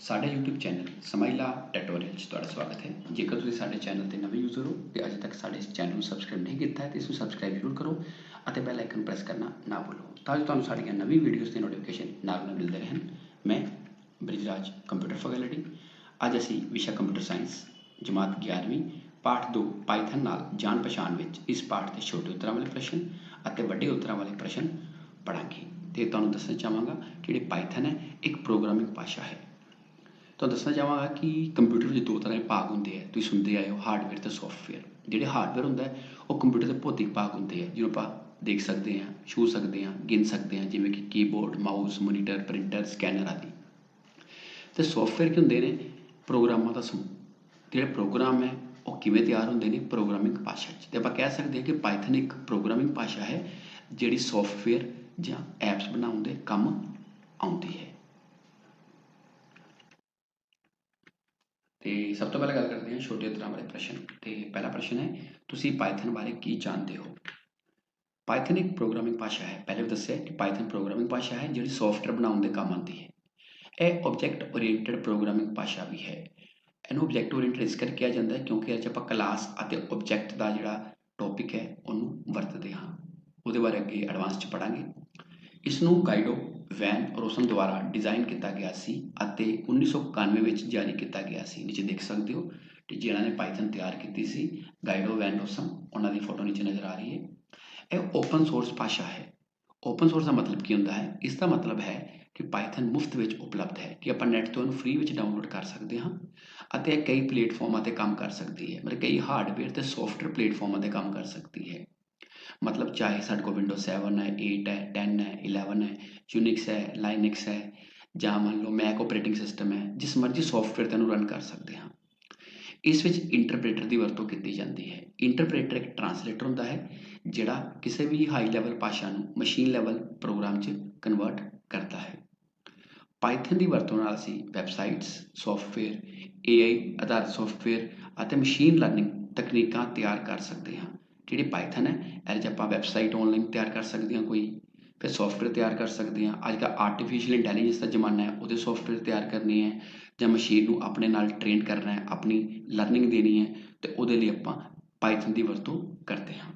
ਸਾਡੇ YouTube channel ਸਮਾਈਲਾ tutorial 'ਚ ਤੁਹਾਡਾ ਸਵਾਗਤ ਹੈ। ਜੇਕਰ ਤੁਸੀਂ ਸਾਡੇ ਚੈਨਲ ਤੇ ਨਵੇਂ ਯੂਜ਼ਰ ਹੋ ਤੇ ਅਜੇ ਤੱਕ ਸਾਡੇ ਇਸ ਚੈਨਲ ਨੂੰ ਸਬਸਕ੍ਰਾਈਬ ਨਹੀਂ ਕੀਤਾ ਹੈ, ਤੇ ਇਸ ਨੂੰ ਸਬਸਕ੍ਰਾਈਬ ਜ਼ਰੂਰ ਕਰੋ ਅਤੇ ਬੈਲ ਆਈਕਨ ਪ੍ਰੈਸ ਕਰਨਾ ਨਾ ਭੁੱਲੋ ਤਾਂ ਜੋ ਤੁਹਾਨੂੰ ਸਾਡੀਆਂ ਨਵੀਂ ਵੀਡੀਓਜ਼ ਦੇ ਨੋਟੀਫਿਕੇਸ਼ਨ ਨਾਲ ਨਾਲ ਮਿਲਦੇ ਰਹਿਣ। ਮੈਂ ਬ੍ਰਿਜਰਾਜ ਕੰਪਿਊਟਰ ਫੈਕਲਟੀ ਅੱਜ ਅਸੀਂ ਵਿਸ਼ਾ ਕੰਪਿਊਟਰ ਸਾਇੰਸ ਜਮਾਤ 11ਵੀਂ ਪਾਠ 2 ਪਾਈਥਨ ਨਾਲ ਜਾਣ ਪਛਾਣ ਵਿੱਚ ਇਸ ਪਾਠ ਦੇ ਛੋਟੇ ਉੱਤਰਾਂ ਵਾਲੇ ਪ੍ਰਸ਼ਨ ਅਤੇ ਵੱਡੇ ਉੱਤਰਾਂ ਵਾਲੇ ਪ੍ਰਸ਼ਨ ਪੜਾਂਗੇ ਤੇ ਤੁਹਾਨੂੰ ਦੱਸਣਾ ਚਾਹਾਂਗਾ ਕਿ ਜਿਹੜੀ ਪਾਈਥਨ ਹੈ, ਇੱਕ ਪ੍ਰੋਗਰਾਮਿੰਗ ਭਾਸ਼ਾ ਹੈ। ਤੁਹਾਨੂੰ ਦੱਸਣਾ ਚਾਹਾਂਗਾ ਕਿ ਕੰਪਿਊਟਰ ਵਿੱਚ ਦੋ ਤਰ੍ਹਾਂ ਦੇ ਭਾਗ ਹੁੰਦੇ ਆ। ਤੁਸੀਂ ਸੁਣਦੇ ਆਏ ਹੋ ਹਾਰਡਵੇਅਰ ਤੇ ਸੌਫਟਵੇਅਰ ਜਿਹੜੇ ਹਾਰਡਵੇਅਰ ਹੁੰਦਾ ਹੈ, ਉਹ ਕੰਪਿਊਟਰ ਦੇ ਭੌਤਿਕ ਭਾਗ ਹੁੰਦੇ ਆ, ਜਿਹਨੂੰ ਆਪਾਂ ਦੇਖ ਸਕਦੇ ਹਾਂ ਛੂ ਸਕਦੇ ਹਾਂ, ਗਿਣ ਸਕਦੇ ਹਾਂ, ਜਿਵੇਂ ਕਿ keyboard mouse monitor printer scanner ਆਦਿ। ਤੇ ਸੌਫਟਵੇਅਰ ਕੀ ਹੁੰਦੇ ਨੇ? ਪ੍ਰੋਗਰਾਮਾਂ ਦਾ ਸਮੂਹ। ਜਿਹੜੇ ਪ੍ਰੋਗਰਾਮ ਹੈ, ਉਹ ਕਿਵੇਂ ਤਿਆਰ ਹੁੰਦੇ ਨੇ? ਪ੍ਰੋਗਰਾਮਿੰਗ ਭਾਸ਼ਾ 'ਚ। ਤੇ ਆਪਾਂ ਕਹਿ ਸਕਦੇ ਹਾਂ ਕਿ ਪਾਈਥਨ ਇੱਕ ਪ੍ਰੋਗਰਾਮਿੰਗ ਭਾਸ਼ਾ ਹੈ, ਜਿਹੜੀ ਸੌਫਟਵੇਅਰ ਜਾਂ ਐਪਸ ਬਣਾਉਣ ਦੇ ਕੰਮ ਆਉਂਦੀ ਹੈ। ਤੇ ਸਭ ਤੋਂ ਪਹਿਲਾਂ ਗੱਲ ਕਰਦੇ ਹਾਂ ਛੋਟੇ ਉੱਤਰਾਂ ਬਾਰੇ ਪ੍ਰਸ਼ਨ। ਤੇ ਪਹਿਲਾ ਪ੍ਰਸ਼ਨ ਹੈ, ਤੁਸੀਂ ਪਾਈਥਨ ਬਾਰੇ ਕੀ ਜਾਣਦੇ ਹੋ? ਪਾਈਥਨ ਇੱਕ ਪ੍ਰੋਗਰਾਮਿੰਗ ਭਾਸ਼ਾ ਹੈ। ਪਹਿਲੇ ਵੀ ਦੱਸਿਆ ਕਿ ਪਾਈਥਨ ਪ੍ਰੋਗਰਾਮਿੰਗ ਭਾਸ਼ਾ ਹੈ, ਜਿਹੜੀ ਸੌਫਟਵੇਅਰ ਬਣਾਉਣ ਦੇ ਕੰਮ ਆਉਂਦੀ ਹੈ। ਇਹ ਆਬਜੈਕਟ ਓਰੀਐਂਟਡ ਪ੍ਰੋਗਰਾਮਿੰਗ ਭਾਸ਼ਾ ਵੀ ਹੈ। ਇਹਨੂੰ ਆਬਜੈਕਟ ਓਰੀਐਂਟਡ ਇਸ ਕਰਕੇ ਕਿਹਾ ਜਾਂਦਾ ਹੈ ਕਿਉਂਕਿ ਅੱਜ ਆਪਾਂ ਕਲਾਸ ਅਤੇ ਆਬਜੈਕਟ ਦਾ ਜਿਹੜਾ ਟੌਪਿਕ ਹੈ, ਉਹਨੂੰ ਵਰਤਦੇ ਹਾਂ। ਉਹਦੇ ਬਾਰੇ ਅੱਗੇ ਐਡਵਾਂਸ 'ਚ ਪੜਾਂਗੇ ਇਸ ਨੂੰ ਗਾਈਡੋ ਵੈਨ ਰੋਸਨ ਦੁਆਰਾ ਡਿਜ਼ਾਈਨ ਕੀਤਾ ਗਿਆ ਸੀ ਅਤੇ 1991 ਵਿੱਚ ਜਾਰੀ ਕੀਤਾ ਗਿਆ ਸੀ। ਨੀਚੇ ਦੇਖ ਸਕਦੇ ਹੋ ਕਿ ਜਿਹਨਾਂ ਨੇ ਪਾਈਥਨ ਤਿਆਰ ਕੀਤੀ ਸੀ। ਗਾਈਡੋ ਵੈਨ ਰੋਸਨ, ਉਹਨਾਂ ਦੀ ਫੋਟੋ ਨੀਚੇ ਨਜ਼ਰ ਆ ਰਹੀ ਹੈ। ਇਹ ਓਪਨ ਸੋਰਸ ਭਾਸ਼ਾ ਹੈ। ਓਪਨ ਸੋਰਸ ਦਾ ਮਤਲਬ ਕੀ ਹੁੰਦਾ ਹੈ? ਇਸ ਦਾ ਮਤਲਬ ਹੈ ਕਿ ਪਾਈਥਨ ਮੁਫਤ ਵਿੱਚ ਉਪਲਬਧ ਹੈ ਕਿ ਆਪਾਂ ਨੈਟ ਤੋਂ ਇਹਨੂੰ ਫ੍ਰੀ ਵਿੱਚ ਡਾਊਨਲੋਡ ਕਰ ਸਕਦੇ ਹਾਂ ਅਤੇ ਇਹ ਕਈ ਪਲੇਟਫਾਰਮਾਂ ਤੇ ਕੰਮ ਕਰ ਸਕਦੀ ਹੈ। ਮਤਲਬ ਕਈ ਹਾਰਡਵੇਅਰ ਤੇ ਸੌਫਟਵੇਅਰ ਪਲੇਟਫਾਰਮਾਂ ਤੇ ਕੰਮ ਕਰ ਸਕਦੀ ਹੈ। ਮਤਲਬ ਚਾਹੇ ਸਾਡੇ ਕੋਲ ਵਿੰਡੋ 7 ਹੈ 8 ਹੈ 10 ਹੈ 11 ਹੈ ਯੂਨਿਕਸ ਹੈ ਲਾਈਨਕਸ ਹੈ ਜਾਂ ਮੰਨ ਲਓ ਮੈਕ ਆਪਰੇਟਿੰਗ ਸਿਸਟਮ ਹੈ, ਜਿਸ ਮਰਜ਼ੀ ਸੌਫਟਵੇਅਰ ਤੇ ਨੂੰ ਰਨ ਕਰ ਸਕਦੇ ਹਾਂ। ਇਸ ਵਿੱਚ ਇੰਟਰਪ੍ਰੀਟਰ ਦੀ ਵਰਤੋਂ ਕੀਤੀ ਜਾਂਦੀ ਹੈ। ਇੰਟਰਪ੍ਰੀਟਰ ਇੱਕ ਟਰਾਂਸਲੇਟਰ ਹੁੰਦਾ ਹੈ, ਜਿਹੜਾ ਕਿਸੇ ਵੀ ਹਾਈ ਲੈਵਲ ਭਾਸ਼ਾ ਨੂੰ ਮਸ਼ੀਨ ਲੈਵਲ ਪ੍ਰੋਗਰਾਮ 'ਚ ਕਨਵਰਟ ਕਰਦਾ ਹੈ। ਪਾਈਥਨ ਦੀ ਵਰਤੋਂ ਨਾਲ ਅਸੀਂ ਵੈਬਸਾਈਟਸ ਸੌਫਟਵੇਅਰ AI ਆਧਾਰਿਤ ਸੌਫਟਵੇਅਰ ਅਤੇ ਮਸ਼ੀਨ ਲਰਨਿੰਗ ਤਕਨੀਕਾਂ ਤਿਆਰ ਕਰ ਸਕਦੇ ਹਾਂ। ਜਿਹੜੀ ਪਾਈਥਨ ਹੈ? ਇਹਦੇ 'ਚ ਆਪਾਂ ਵੈਬਸਾਈਟ ਆਨਲਾਈਨ ਤਿਆਰ ਕਰ ਸਕਦੇ ਹਾਂ ਕੋਈ, ਫਿਰ ਸੌਫਟਵੇਅਰ ਤਿਆਰ ਕਰ ਸਕਦੇ ਹਾਂ। ਅੱਜ ਕੱਲ੍ਹ ਆਰਟੀਫੀਸ਼ੀਅਲ ਇੰਟੈਲੀਜੈਂਸ ਦਾ ਜ਼ਮਾਨਾ ਹੈ, ਉਹਦੇ ਸੌਫਟਵੇਅਰ ਤਿਆਰ ਕਰਨੀ ਹੈ, ਜਾਂ ਮਸ਼ੀਨ ਨੂੰ ਆਪਣੇ ਨਾਲ ਟ੍ਰੇਨ ਕਰਨਾ ਹੈ, ਆਪਣੀ ਲਰਨਿੰਗ ਦੇਣੀ ਹੈ, ਤੇ ਉਹਦੇ ਲਈ ਆਪਾਂ ਪਾਈਥਨ ਦੀ ਵਰਤੋਂ ਕਰਦੇ ਹਾਂ।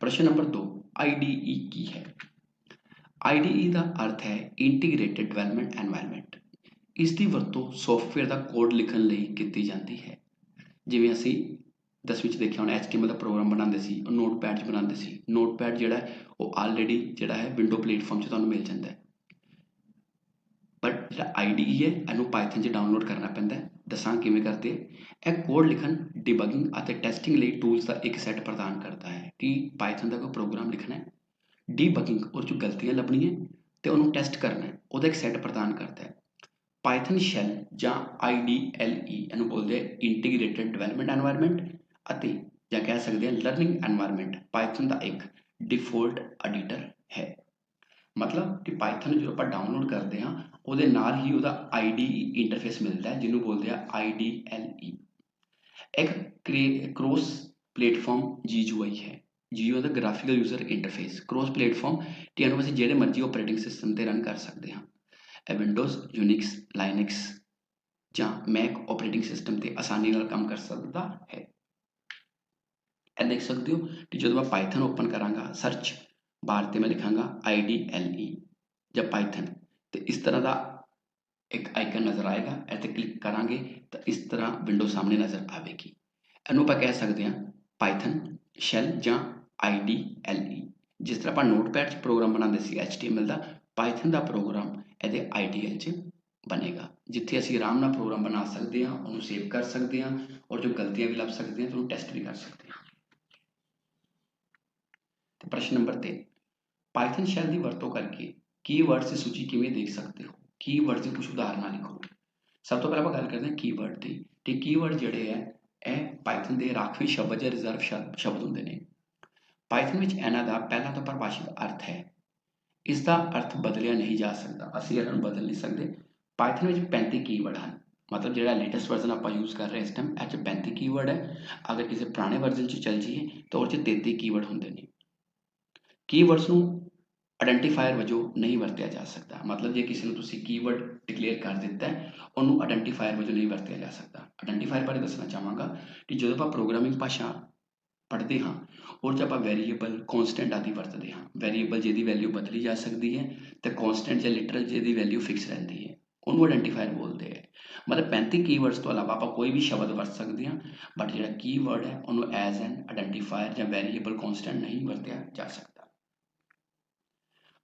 ਪ੍ਰਸ਼ਨ ਨੰਬਰ 2 IDE ਕੀ ਹੈ? IDE ਦਾ ਅਰਥ ਹੈ ਇੰਟੀਗ੍ਰੇਟਿਡ ਡਿਵੈਲਪਮੈਂਟ ਐਨਵਾਇਰਨਮੈਂਟ ਇਸ ਦੀ ਵਰਤੋਂ ਸੌਫਟਵੇਅਰ ਦਾ ਕੋਡ ਲਿਖਣ ਲਈ ਕੀਤੀ ਜਾਂਦੀ ਹੈ। ਜਿਵੇਂ ਅਸੀਂ 10ਵੀਂ ਚ ਦੇਖਿਆ ਹੋਣਾ HTML ਦਾ ਪ੍ਰੋਗਰਾਮ ਬਣਾਉਂਦੇ ਸੀ, ਉਹ ਨੋਟਪੈਡ 'ਚ ਬਣਾਉਂਦੇ ਸੀ। ਨੋਟਪੈਡ ਜਿਹੜਾ ਉਹ ਆਲਰੇਡੀ ਜਿਹੜਾ ਹੈ ਵਿੰਡੋ ਪਲੇਟਫਾਰਮ 'ਚ ਤੁਹਾਨੂੰ ਮਿਲ ਜਾਂਦਾ ਹੈ। ਬਟ ਜਿਹੜਾ IDE ਹੈ, ਇਹਨੂੰ ਪਾਈਥਨ 'ਚ ਡਾਊਨਲੋਡ ਕਰਨਾ ਪੈਂਦਾ ਹੈ। ਦੱਸਾਂ ਕਿਵੇਂ ਕਰਦੇ ਇਹ ਕੋਡ ਲਿਖਣ ਡਿਬਗਿੰਗ ਅਤੇ ਟੈਸਟਿੰਗ ਲਈ ਟੂਲਸ ਦਾ ਇੱਕ ਸੈੱਟ ਪ੍ਰਦਾਨ ਕਰਦਾ ਹੈ ਕਿ ਪਾਈਥਨ ਦਾ ਕੋਈ ਪ੍ਰੋਗਰਾਮ ਲਿਖਣਾ ਹੈ। ਡੀਬਗਿੰਗ ਉਹ 'ਚ ਗਲਤੀਆਂ ਲੱਭਣੀਆਂ ਤੇ ਉਹਨੂੰ ਟੈਸਟ ਕਰਨਾ ਹੈ। ਉਹਦਾ ਇੱਕ ਸੈੱਟ ਪ੍ਰਦਾਨ ਕਰਦਾ ਹੈ। ਪਾਈਥਨ ਸ਼ੈਲ ਜਾਂ IDLE ਇਹਨੂੰ ਬੋਲਦੇ ਆ ਇੰਟੀਗ੍ਰੇਟਿਡ ਡਿਵੈਲਪਮੈਂਟ ਐਨਵਾਇਰਨਮੈਂਟ ਅਤੇ ਜਾਂ ਕਹਿ ਸਕਦੇ ਹਾਂ ਲਰਨਿੰਗ ਐਨਵਾਇਰਨਮੈਂਟ ਪਾਈਥਨ ਦਾ ਇੱਕ ਡਿਫਾਲਟ ਐਡੀਟਰ ਹੈ। ਮਤਲਬ ਕਿ ਪਾਈਥਨ ਜੋ ਆਪਾਂ ਡਾਊਨਲੋਡ ਕਰਦੇ ਹਾਂ, ਉਹਦੇ ਨਾਲ ਹੀ ਉਹਦਾ IDE ਇੰਟਰਫੇਸ ਮਿਲਦਾ ਹੈ, ਜਿਹਨੂੰ ਬੋਲਦੇ ਆ IDLE ਇੱਕ ਕ੍ਰੋਸ ਪਲੇਟਫਾਰਮ GUI ਹੈ। ਜੀਓ ਦਾ graphical user interface cross platform ਕਿ ਇਹਨੂੰ ਅਸੀਂ ਜਿਹੜੇ ਮਰਜ਼ੀ ਆਪਰੇਟਿੰਗ ਸਿਸਟਮ ਤੇ ਰਨ ਕਰ ਸਕਦੇ ਹਾਂ। ਵਿੰਡੋਜ਼ ਯੂਨਿਕਸ ਲਾਈਨਕਸ ਜਾਂ ਮੈਕ ਆਪਰੇਟਿੰਗ ਸਿਸਟਮ ਤੇ ਆਸਾਨੀ ਨਾਲ ਕੰਮ ਕਰ ਸਕਦਾ ਹੈ। ਇਹ ਦੇਖ ਸਕਦੇ ਹੋ ਕਿ ਜਦੋਂ ਮੈਂ ਪਾਈਥਨ ਓਪਨ ਕਰਾਂਗਾ ਸਰਚ ਬਾਰ ਤੇ ਮੈਂ ਲਿਖਾਂਗਾ IDLE ਜਾਂ ਪਾਈਥਨ ਤੇ ਇਸ ਤਰ੍ਹਾਂ ਦਾ ਇੱਕ ਆਈਕਨ ਨਜ਼ਰ ਆਏਗਾ। ਇਹ ਤੇ ਕਲਿੱਕ ਕਰਾਂਗੇ ਤਾਂ ਇਸ ਤਰ੍ਹਾਂ ਵਿੰਡੋ ਸਾਹਮਣੇ ਨਜ਼ਰ ਆਵੇਗੀ। ਇਹਨੂੰ ਆਪਾਂ ਕਹਿ ਸਕਦੇ ਹਾਂ ਪਾਈਥਨ ਸ਼ੈਲ ਜਾਂ IDLE ਜਿਸ ਤਰ੍ਹਾਂ ਆਪਾਂ ਨੋਟਪੈਡ 'ਚ ਪ੍ਰੋਗਰਾਮ ਬਣਾਉਂਦੇ ਸੀ HTML ਦਾ ਪਾਈਥਨ ਦਾ ਪ੍ਰੋਗਰਾਮ ਇਹਦੇ IDL 'ਚ ਬਣੇਗਾ। ਜਿੱਥੇ ਅਸੀਂ ਆਰਾਮ ਨਾਲ ਪ੍ਰੋਗਰਾਮ ਬਣਾ ਸਕਦੇ ਹਾਂ, ਉਹਨੂੰ ਸੇਵ ਕਰ ਸਕਦੇ ਹਾਂ ਔਰ ਜੋ ਗਲਤੀਆਂ ਵੀ ਲੱਭ ਸਕਦੇ ਹਾਂ, ਉਹਨੂੰ ਟੈਸਟ ਵੀ ਕਰ ਸਕਦੇ ਹਾਂ। ਤੇ ਪ੍ਰਸ਼ਨ ਨੰਬਰ 3 ਪਾਈਥਨ ਸ਼ੈਲ ਦੀ ਵਰਤੋਂ ਕਰਕੇ ਕੀਵਰਡਸ ਦੀ ਸੂਚੀ ਕਿਵੇਂ ਦੇਖ ਸਕਦੇ ਹੋ? ਕੀਵਰਡਸ ਦੀ ਕੁਝ ਉਦਾਹਰਨਾਂ ਲਿਖੋ। ਸਭ ਤੋਂ ਪਹਿਲਾਂ ਆਪਾਂ ਗੱਲ ਕਰਦੇ ਹਾਂ ਕੀਵਰਡ ਦੀ। ਤੇ ਕੀਵਰਡ ਜਿਹੜੇ ਹੈ, ਇਹ ਪਾਈਥਨ ਦੇ ਰਾਖਵੇਂ ਸ਼ਬਦ ਜਾਂ ਰਿਜ਼ਰਵ ਸ਼ਬਦ ਹੁੰਦੇ ਨੇ। ਪਾਈਥਨ ਵਿੱਚ ਇਹਨਾਂ ਦਾ ਪਹਿਲਾ ਤਾਂ ਪਰਿਭਾਸ਼ਿਤ ਅਰਥ ਹੈ ਇਸ ਦਾ ਅਰਥ ਬਦਲਿਆ ਨਹੀਂ ਜਾ ਸਕਦਾ। ਅਸੀਂ ਇਹਨਾਂ ਨੂੰ ਬਦਲ ਨਹੀਂ ਸਕਦੇ। ਪਾਈਥਨ ਵਿੱਚ 35 ਕੀਵਰਡ ਹਨ। ਮਤਲਬ ਜਿਹੜਾ ਲੇਟੈਸਟ ਵਰਜ਼ਨ ਆਪਾਂ ਯੂਜ਼ ਕਰ ਰਹੇ ਇਸ ਟਾਈਮ ਇਹ 'ਚ 35 ਕੀਵਰਡ ਹੈ। ਅਗਰ ਕਿਸੇ ਪੁਰਾਣੇ ਵਰਜ਼ਨ 'ਚ ਚੱਲ ਜਾਈਏ, ਤਾਂ ਉਹ 'ਚ 33 ਕੀਵਰਡ ਹੁੰਦੇ ਨੇ। ਕੀਵਰਡਸ ਨੂੰ ਆਇਡੈਂਟੀਫਾਇਰ ਵਜੋਂ ਨਹੀਂ ਵਰਤਿਆ ਜਾ ਸਕਦਾ। ਮਤਲਬ ਜੇ ਕਿਸੇ ਨੂੰ ਤੁਸੀਂ ਕੀਵਰਡ ਡਿਕਲੇਅਰ ਕਰ ਦਿੱਤਾ ਹੈ, ਉਹਨੂੰ ਆਇਡੈਂਟੀਫਾਇਰ ਵਜੋਂ ਨਹੀਂ ਵਰਤਿਆ ਜਾ ਸਕਦਾ। ਆਇਡੈਂਟੀਫਾਇਰ ਬਾਰੇ ਦੱਸਣਾ ਚਾਹਾਂਗਾ ਕਿ ਜਦੋਂ ਆਪਾਂ ਪ੍ਰੋਗਰਾਮਿੰਗ ਭਾਸ਼ਾ ਪੜ੍ਹਦੇ ਹਾਂ ਉਹ 'ਚ ਆਪਾਂ ਵੈਰੀਏਬਲ ਕਨਸਟੈਂਟ ਆਦਿ ਵਰਤਦੇ ਹਾਂ। ਵੈਰੀਏਬਲ ਜਿਹਦੀ ਵੈਲਿਊ ਬਦਲੀ ਜਾ ਸਕਦੀ ਹੈ ਤੇ ਕਨਸਟੈਂਟ ਜਾਂ ਲਿਟਰਲ ਜਿਹਦੀ ਵੈਲਿਊ ਫਿਕਸ ਰਹਿੰਦੀ ਹੈ। ਉਹਨੂੰ ਆਇਡੈਂਟੀਫਾਇਰ ਬੋਲਦੇ ਆ ਮਤਲਬ 35 ਕੀਵਰਡਸ ਤੋਂ ਇਲਾਵਾ ਆਪਾਂ ਕੋਈ ਵੀ ਸ਼ਬਦ ਵਰਤ ਸਕਦੇ ਹਾਂ ਬਟ ਜਿਹੜਾ ਕੀਵਰਡ ਹੈ ਉਹਨੂੰ ਐਜ਼ ਐਨ ਆਇਡੈਂਟੀਫਾਇਰ ਜਾਂ ਵੈਰੀਏਬਲ ਕਨਸਟੈਂਟ ਨਹੀਂ ਵਰਤਿਆ ਜਾ ਸਕਦਾ।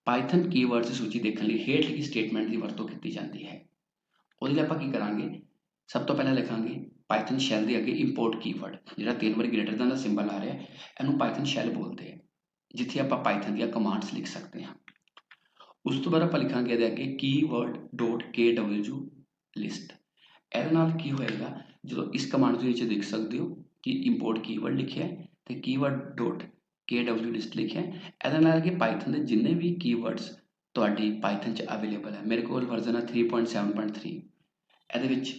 ਪਾਈਥਨ ਕੀਵਰਡਸ ਦੀ ਸੂਚੀ ਦੇਖਣ ਲਈ ਹੇਠ ਲਿਖੀ ਸਟੇਟਮੈਂਟ ਦੀ ਵਰਤੋਂ ਕੀਤੀ ਜਾਂਦੀ ਹੈ। ਉਹਦੇ ਲਈ ਆਪਾਂ ਕੀ ਕਰਾਂਗੇ? ਸਭ ਤੋਂ ਪਹਿਲਾਂ ਲਿਖਾਂਗੇ ਪਾਈਥਨ ਸ਼ੈਲ ਦੇ ਅੱਗੇ ਇੰਪੋਰਟ ਕੀਵਰਡ ਜਿਹੜਾ ਤਿੰਨ ਵਾਰ ਗ੍ਰੇਟਰ ਦੈਨ ਦਾ ਸਿੰਬਲ ਆ ਰਿਹਾ, ਇਹਨੂੰ ਪਾਈਥਨ ਸ਼ੈਲ ਬੋਲਦੇ ਆ, ਜਿੱਥੇ ਆਪਾਂ ਪਾਈਥਨ ਦੀਆਂ ਕਮਾਂਡਸ ਲਿਖ ਸਕਦੇ ਹਾਂ। ਉਸ ਤੋਂ ਬਾਅਦ ਆਪਾਂ ਲਿਖਾਂਗੇ ਇਹਦੇ ਅੱਗੇ keyword.kw ਲਿਸਟ ਇਹਦੇ ਨਾਲ ਕੀ ਹੋਏਗਾ, ਜਦੋਂ ਇਸ ਕਮਾਂਡ ਦੇ ਵਿੱਚ ਦੇਖ ਸਕਦੇ ਹੋ ਕਿ ਇੰਪੋਰਟ ਕੀਵਰਡ ਲਿਖਿਆ ਹੈ ਤੇ keyword.kw ਲਿਸਟ ਲਿਖਿਆ ਇਹਦੇ ਨਾਲ ਕਿ ਪਾਈਥਨ ਦੇ ਜਿੰਨੇ ਵੀ ਕੀਵਰਡਸ ਤੁਹਾਡੀ ਪਾਈਥਨ 'ਚ ਅਵੇਲੇਬਲ ਹੈ, ਮੇਰੇ ਕੋਲ ਵਰਜ਼ਨ ਹੈ 3.7.3 ਇਹਦੇ ਵਿੱਚ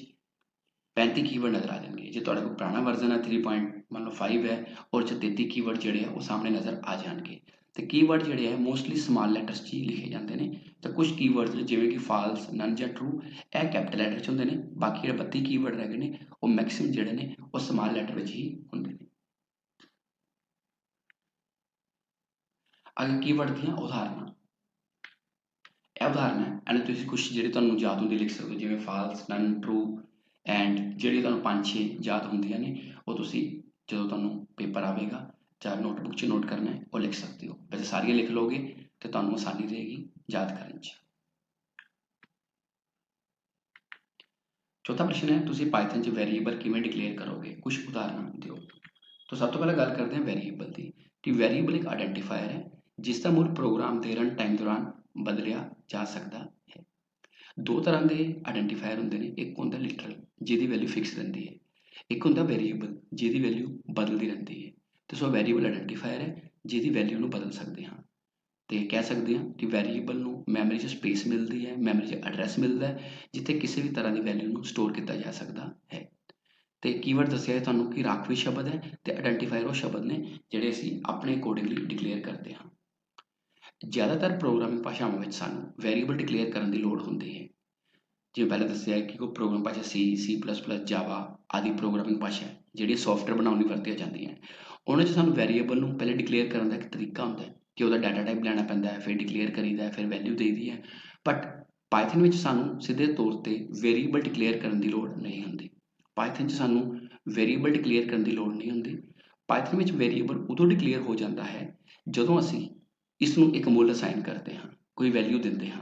35 ਕੀਵਰਡ ਨਜ਼ਰ ਆ ਜਾਣਗੇ। ਜੇ ਤੁਹਾਡੇ ਕੋਲ ਪੁਰਾਣਾ ਵਰਜ਼ਨ ਹੈ 3. ਮੰਨ ਲਓ 5 ਹੈ, ਔਰ ਚ 33 ਕੀਵਰਡ ਜਿਹੜੇ ਆ, ਉਹ ਸਾਹਮਣੇ ਨਜ਼ਰ ਆ ਜਾਣਗੇ। ਤੇ ਕੀਵਰਡ ਜਿਹੜੇ ਹੈ ਮੋਸਟਲੀ ਸਮਾਲ ਲੈਟਰਸ 'ਚ ਹੀ ਲਿਖੇ ਜਾਂਦੇ ਨੇ। ਤਾਂ ਕੁਝ ਕੀਵਰਡਸ ਜਿਵੇਂ ਕਿ ਫਾਲਸ ਨਨ ਜਾਂ ਟਰੂ ਇਹ ਕੈਪੀਟਲ ਲੈਟਰ 'ਚ ਹੁੰਦੇ ਨੇ। ਬਾਕੀ ਜਿਹੜੇ 32 ਕੀਵਰਡ ਰਹਿ ਗਏ ਨੇ, ਉਹ ਮੈਕਸਿਮਮ ਜਿਹੜੇ ਨੇ, ਉਹ ਸਮਾਲ ਲੈਟਰ ਵਿੱਚ ਹੀ ਹੁੰਦੇ ਨੇ। ਅਗਰ ਕੀਵਰਡ ਦੀਆਂ ਉਦਾਹਰਨਾਂ। ਇਹ ਉਦਾਹਰਨ ਹੈ ਇਹਨਾਂ ਤੁਸੀਂ ਕੁਝ ਜਿਹੜੇ ਤੁਹਾਨੂੰ ਯਾਦ ਹੁੰਦੀ, ਲਿਖ ਸਕਦੇ ਹੋ, ਜਿਵੇਂ ਫਾਲਸ ਨਨ ਟਰੂ ਐਂਡ ਜਿਹੜੀ ਤੁਹਾਨੂੰ ਪੰਜ ਛੇ ਯਾਦ ਹੁੰਦੀਆਂ ਨੇ, ਉਹ ਤੁਸੀਂ ਜਦੋਂ ਤੁਹਾਨੂੰ ਪੇਪਰ ਆਵੇਗਾ ਜਾਂ ਨੋਟਬੁੱਕ 'ਚ ਨੋਟ ਕਰਨਾ ਹੈ, ਉਹ ਲਿਖ ਸਕਦੇ ਹੋ। ਵੈਸੇ ਸਾਰੀਆਂ ਲਿਖ ਲਓਗੇ ਤੇ ਤੁਹਾਨੂੰ ਆਸਾਨੀ ਰਹੇਗੀ ਯਾਦ ਕਰਨ 'ਚ। ਚੌਥਾ ਪ੍ਰਸ਼ਨ ਹੈ, ਤੁਸੀਂ ਪਾਈਥਨ 'ਚ ਵੈਰੀਏਬਲ ਕਿਵੇਂ ਡਿਕਲੇਅਰ ਕਰੋਗੇ? ਕੁਝ ਉਦਾਹਰਨਾਂ ਦਿਓ। ਤਾਂ ਸਭ ਤੋਂ ਪਹਿਲਾਂ ਗੱਲ ਕਰਦੇ ਹਾਂ ਵੈਰੀਏਬਲ ਦੀ। ਕਿ ਵੈਰੀਏਬਲ ਇੱਕ ਆਇਡੈਂਟੀਫਾਇਰ ਹੈ, ਜਿਸ ਦਾ ਮੁੱਲ ਪ੍ਰੋਗਰਾਮ ਦੇ ਰਨ ਟਾਈਮ ਦੌਰਾਨ ਬਦਲਿਆ ਜਾ ਸਕਦਾ ਹੈ। ਦੋ ਤਰ੍ਹਾਂ ਦੇ ਆਇਡੈਂਟੀਫਾਇਰ ਹੁੰਦੇ ਨੇ, ਇੱਕ ਹੁੰਦਾ ਲਿਟਰਲ ਜਿਹਦੀ ਵੈਲਿਊ ਫਿਕਸ ਰਹਿੰਦੀ ਹੈ, ਇੱਕ ਹੁੰਦਾ ਵੇਰੀਏਬਲ ਜਿਹਦੀ ਵੈਲਿਊ ਬਦਲਦੀ ਰਹਿੰਦੀ ਹੈ, ਤੇ ਸੋ ਵੈਰੀਏਬਲ ਆਇਡੈਂਟੀਫਾਇਰ ਹੈ, ਜਿਹਦੀ ਵੈਲਿਊ ਨੂੰ ਬਦਲ ਸਕਦੇ ਹਾਂ, ਤੇ ਕਹਿ ਸਕਦੇ ਹਾਂ ਕਿ ਵੈਰੀਏਬਲ ਨੂੰ ਮੈਮਰੀ 'ਚ ਸਪੇਸ ਮਿਲਦੀ ਹੈ ਮੈਮਰੀ 'ਚ ਐਡਰੈਸ ਮਿਲਦਾ ਹੈ, ਜਿੱਥੇ ਕਿਸੇ ਵੀ ਤਰ੍ਹਾਂ ਦੀ ਵੈਲਿਊ ਨੂੰ ਸਟੋਰ ਕੀਤਾ ਜਾ ਸਕਦਾ ਹੈ, ਤੇ ਕੀਵਰਡ ਦੱਸਿਆ ਹੈ ਤੁਹਾਨੂੰ ਕਿ ਰਾਖਵੀ ਸ਼ਬਦ ਹੈ, ਤੇ ਆਇਡੈਂਟੀਫਾਇਰ ਉਹ ਸ਼ਬਦ ਨੇ, ਜਿਹੜੇ ਅਸੀਂ ਆਪਣੇ ਅਕੋਰਡਿੰਗਲੀ ਡਿਕਲੇਅਰ ਕਰਦੇ ਹਾਂ ਜ਼ਿਆਦਾਤਰ ਪ੍ਰੋਗਰਾਮਿੰਗ ਭਾਸ਼ਾਵਾਂ ਵਿੱਚ ਸਾਨੂੰ ਵੈਰੀਏਬਲ ਡਿਕਲੇਅਰ ਕਰਨ ਦੀ ਲੋੜ ਹੁੰਦੀ ਹੈ। ਜਿਵੇਂ ਪਹਿਲਾਂ ਦੱਸਿਆ ਕਿ ਕੋਈ ਪ੍ਰੋਗਰਾਮ ਭਾਸ਼ਾ C, C++, Java ਆਦਿ ਪ੍ਰੋਗਰਾਮਿੰਗ ਭਾਸ਼ਾ ਜਿਹੜੀ ਸੌਫਟਵੇਅਰ ਬਣਾਉਣ ਲਈ ਵਰਤੀਆਂ ਜਾਂਦੀਆਂ ਉਹਨਾਂ 'ਚ ਸਾਨੂੰ ਵੈਰੀਏਬਲ ਨੂੰ ਪਹਿਲੇ ਡਿਕਲੇਅਰ ਕਰਨ ਦਾ ਇੱਕ ਤਰੀਕਾ ਹੁੰਦਾ ਹੈ ਕਿ ਉਹਦਾ ਡਾਟਾ ਟਾਈਪ ਲੈਣਾ ਪੈਂਦਾ ਹੈ ਫਿਰ ਡਿਕਲੇਅਰ ਕਰੀਦਾ ਹੈ ਫਿਰ ਵੈਲਿਊ ਦੇਈਦੀ ਹੈ। ਬਟ ਪਾਈਥਨ ਵਿੱਚ ਸਾਨੂੰ ਸਿੱਧੇ ਤੌਰ ਤੇ ਵੇਰੀਏਬਲ ਡਿਕਲੇਅਰ ਕਰਨ ਦੀ ਲੋੜ ਨਹੀਂ ਹੁੰਦੀ। ਪਾਈਥਨ 'ਚ ਸਾਨੂੰ ਵੇਰੀਏਬਲ ਡਿਕਲੇਅਰ ਕਰਨ ਦੀ ਲੋੜ ਨਹੀਂ ਹੁੰਦੀ। ਪਾਈਥਨ ਵਿੱਚ ਵੇਰੀਏਬਲ ਉਦੋਂ ਡਿਕਲੇਅਰ ਹੋ ਜਾਂਦਾ ਹੈ ਜਦੋਂ ਅਸੀਂ ਇਸ ਨੂੰ ਇੱਕ ਮੁੱਲ ਅਸਾਈਨ ਕਰਦੇ ਹਾਂ, ਕੋਈ ਵੈਲਿਊ ਦਿੰਦੇ ਹਾਂ।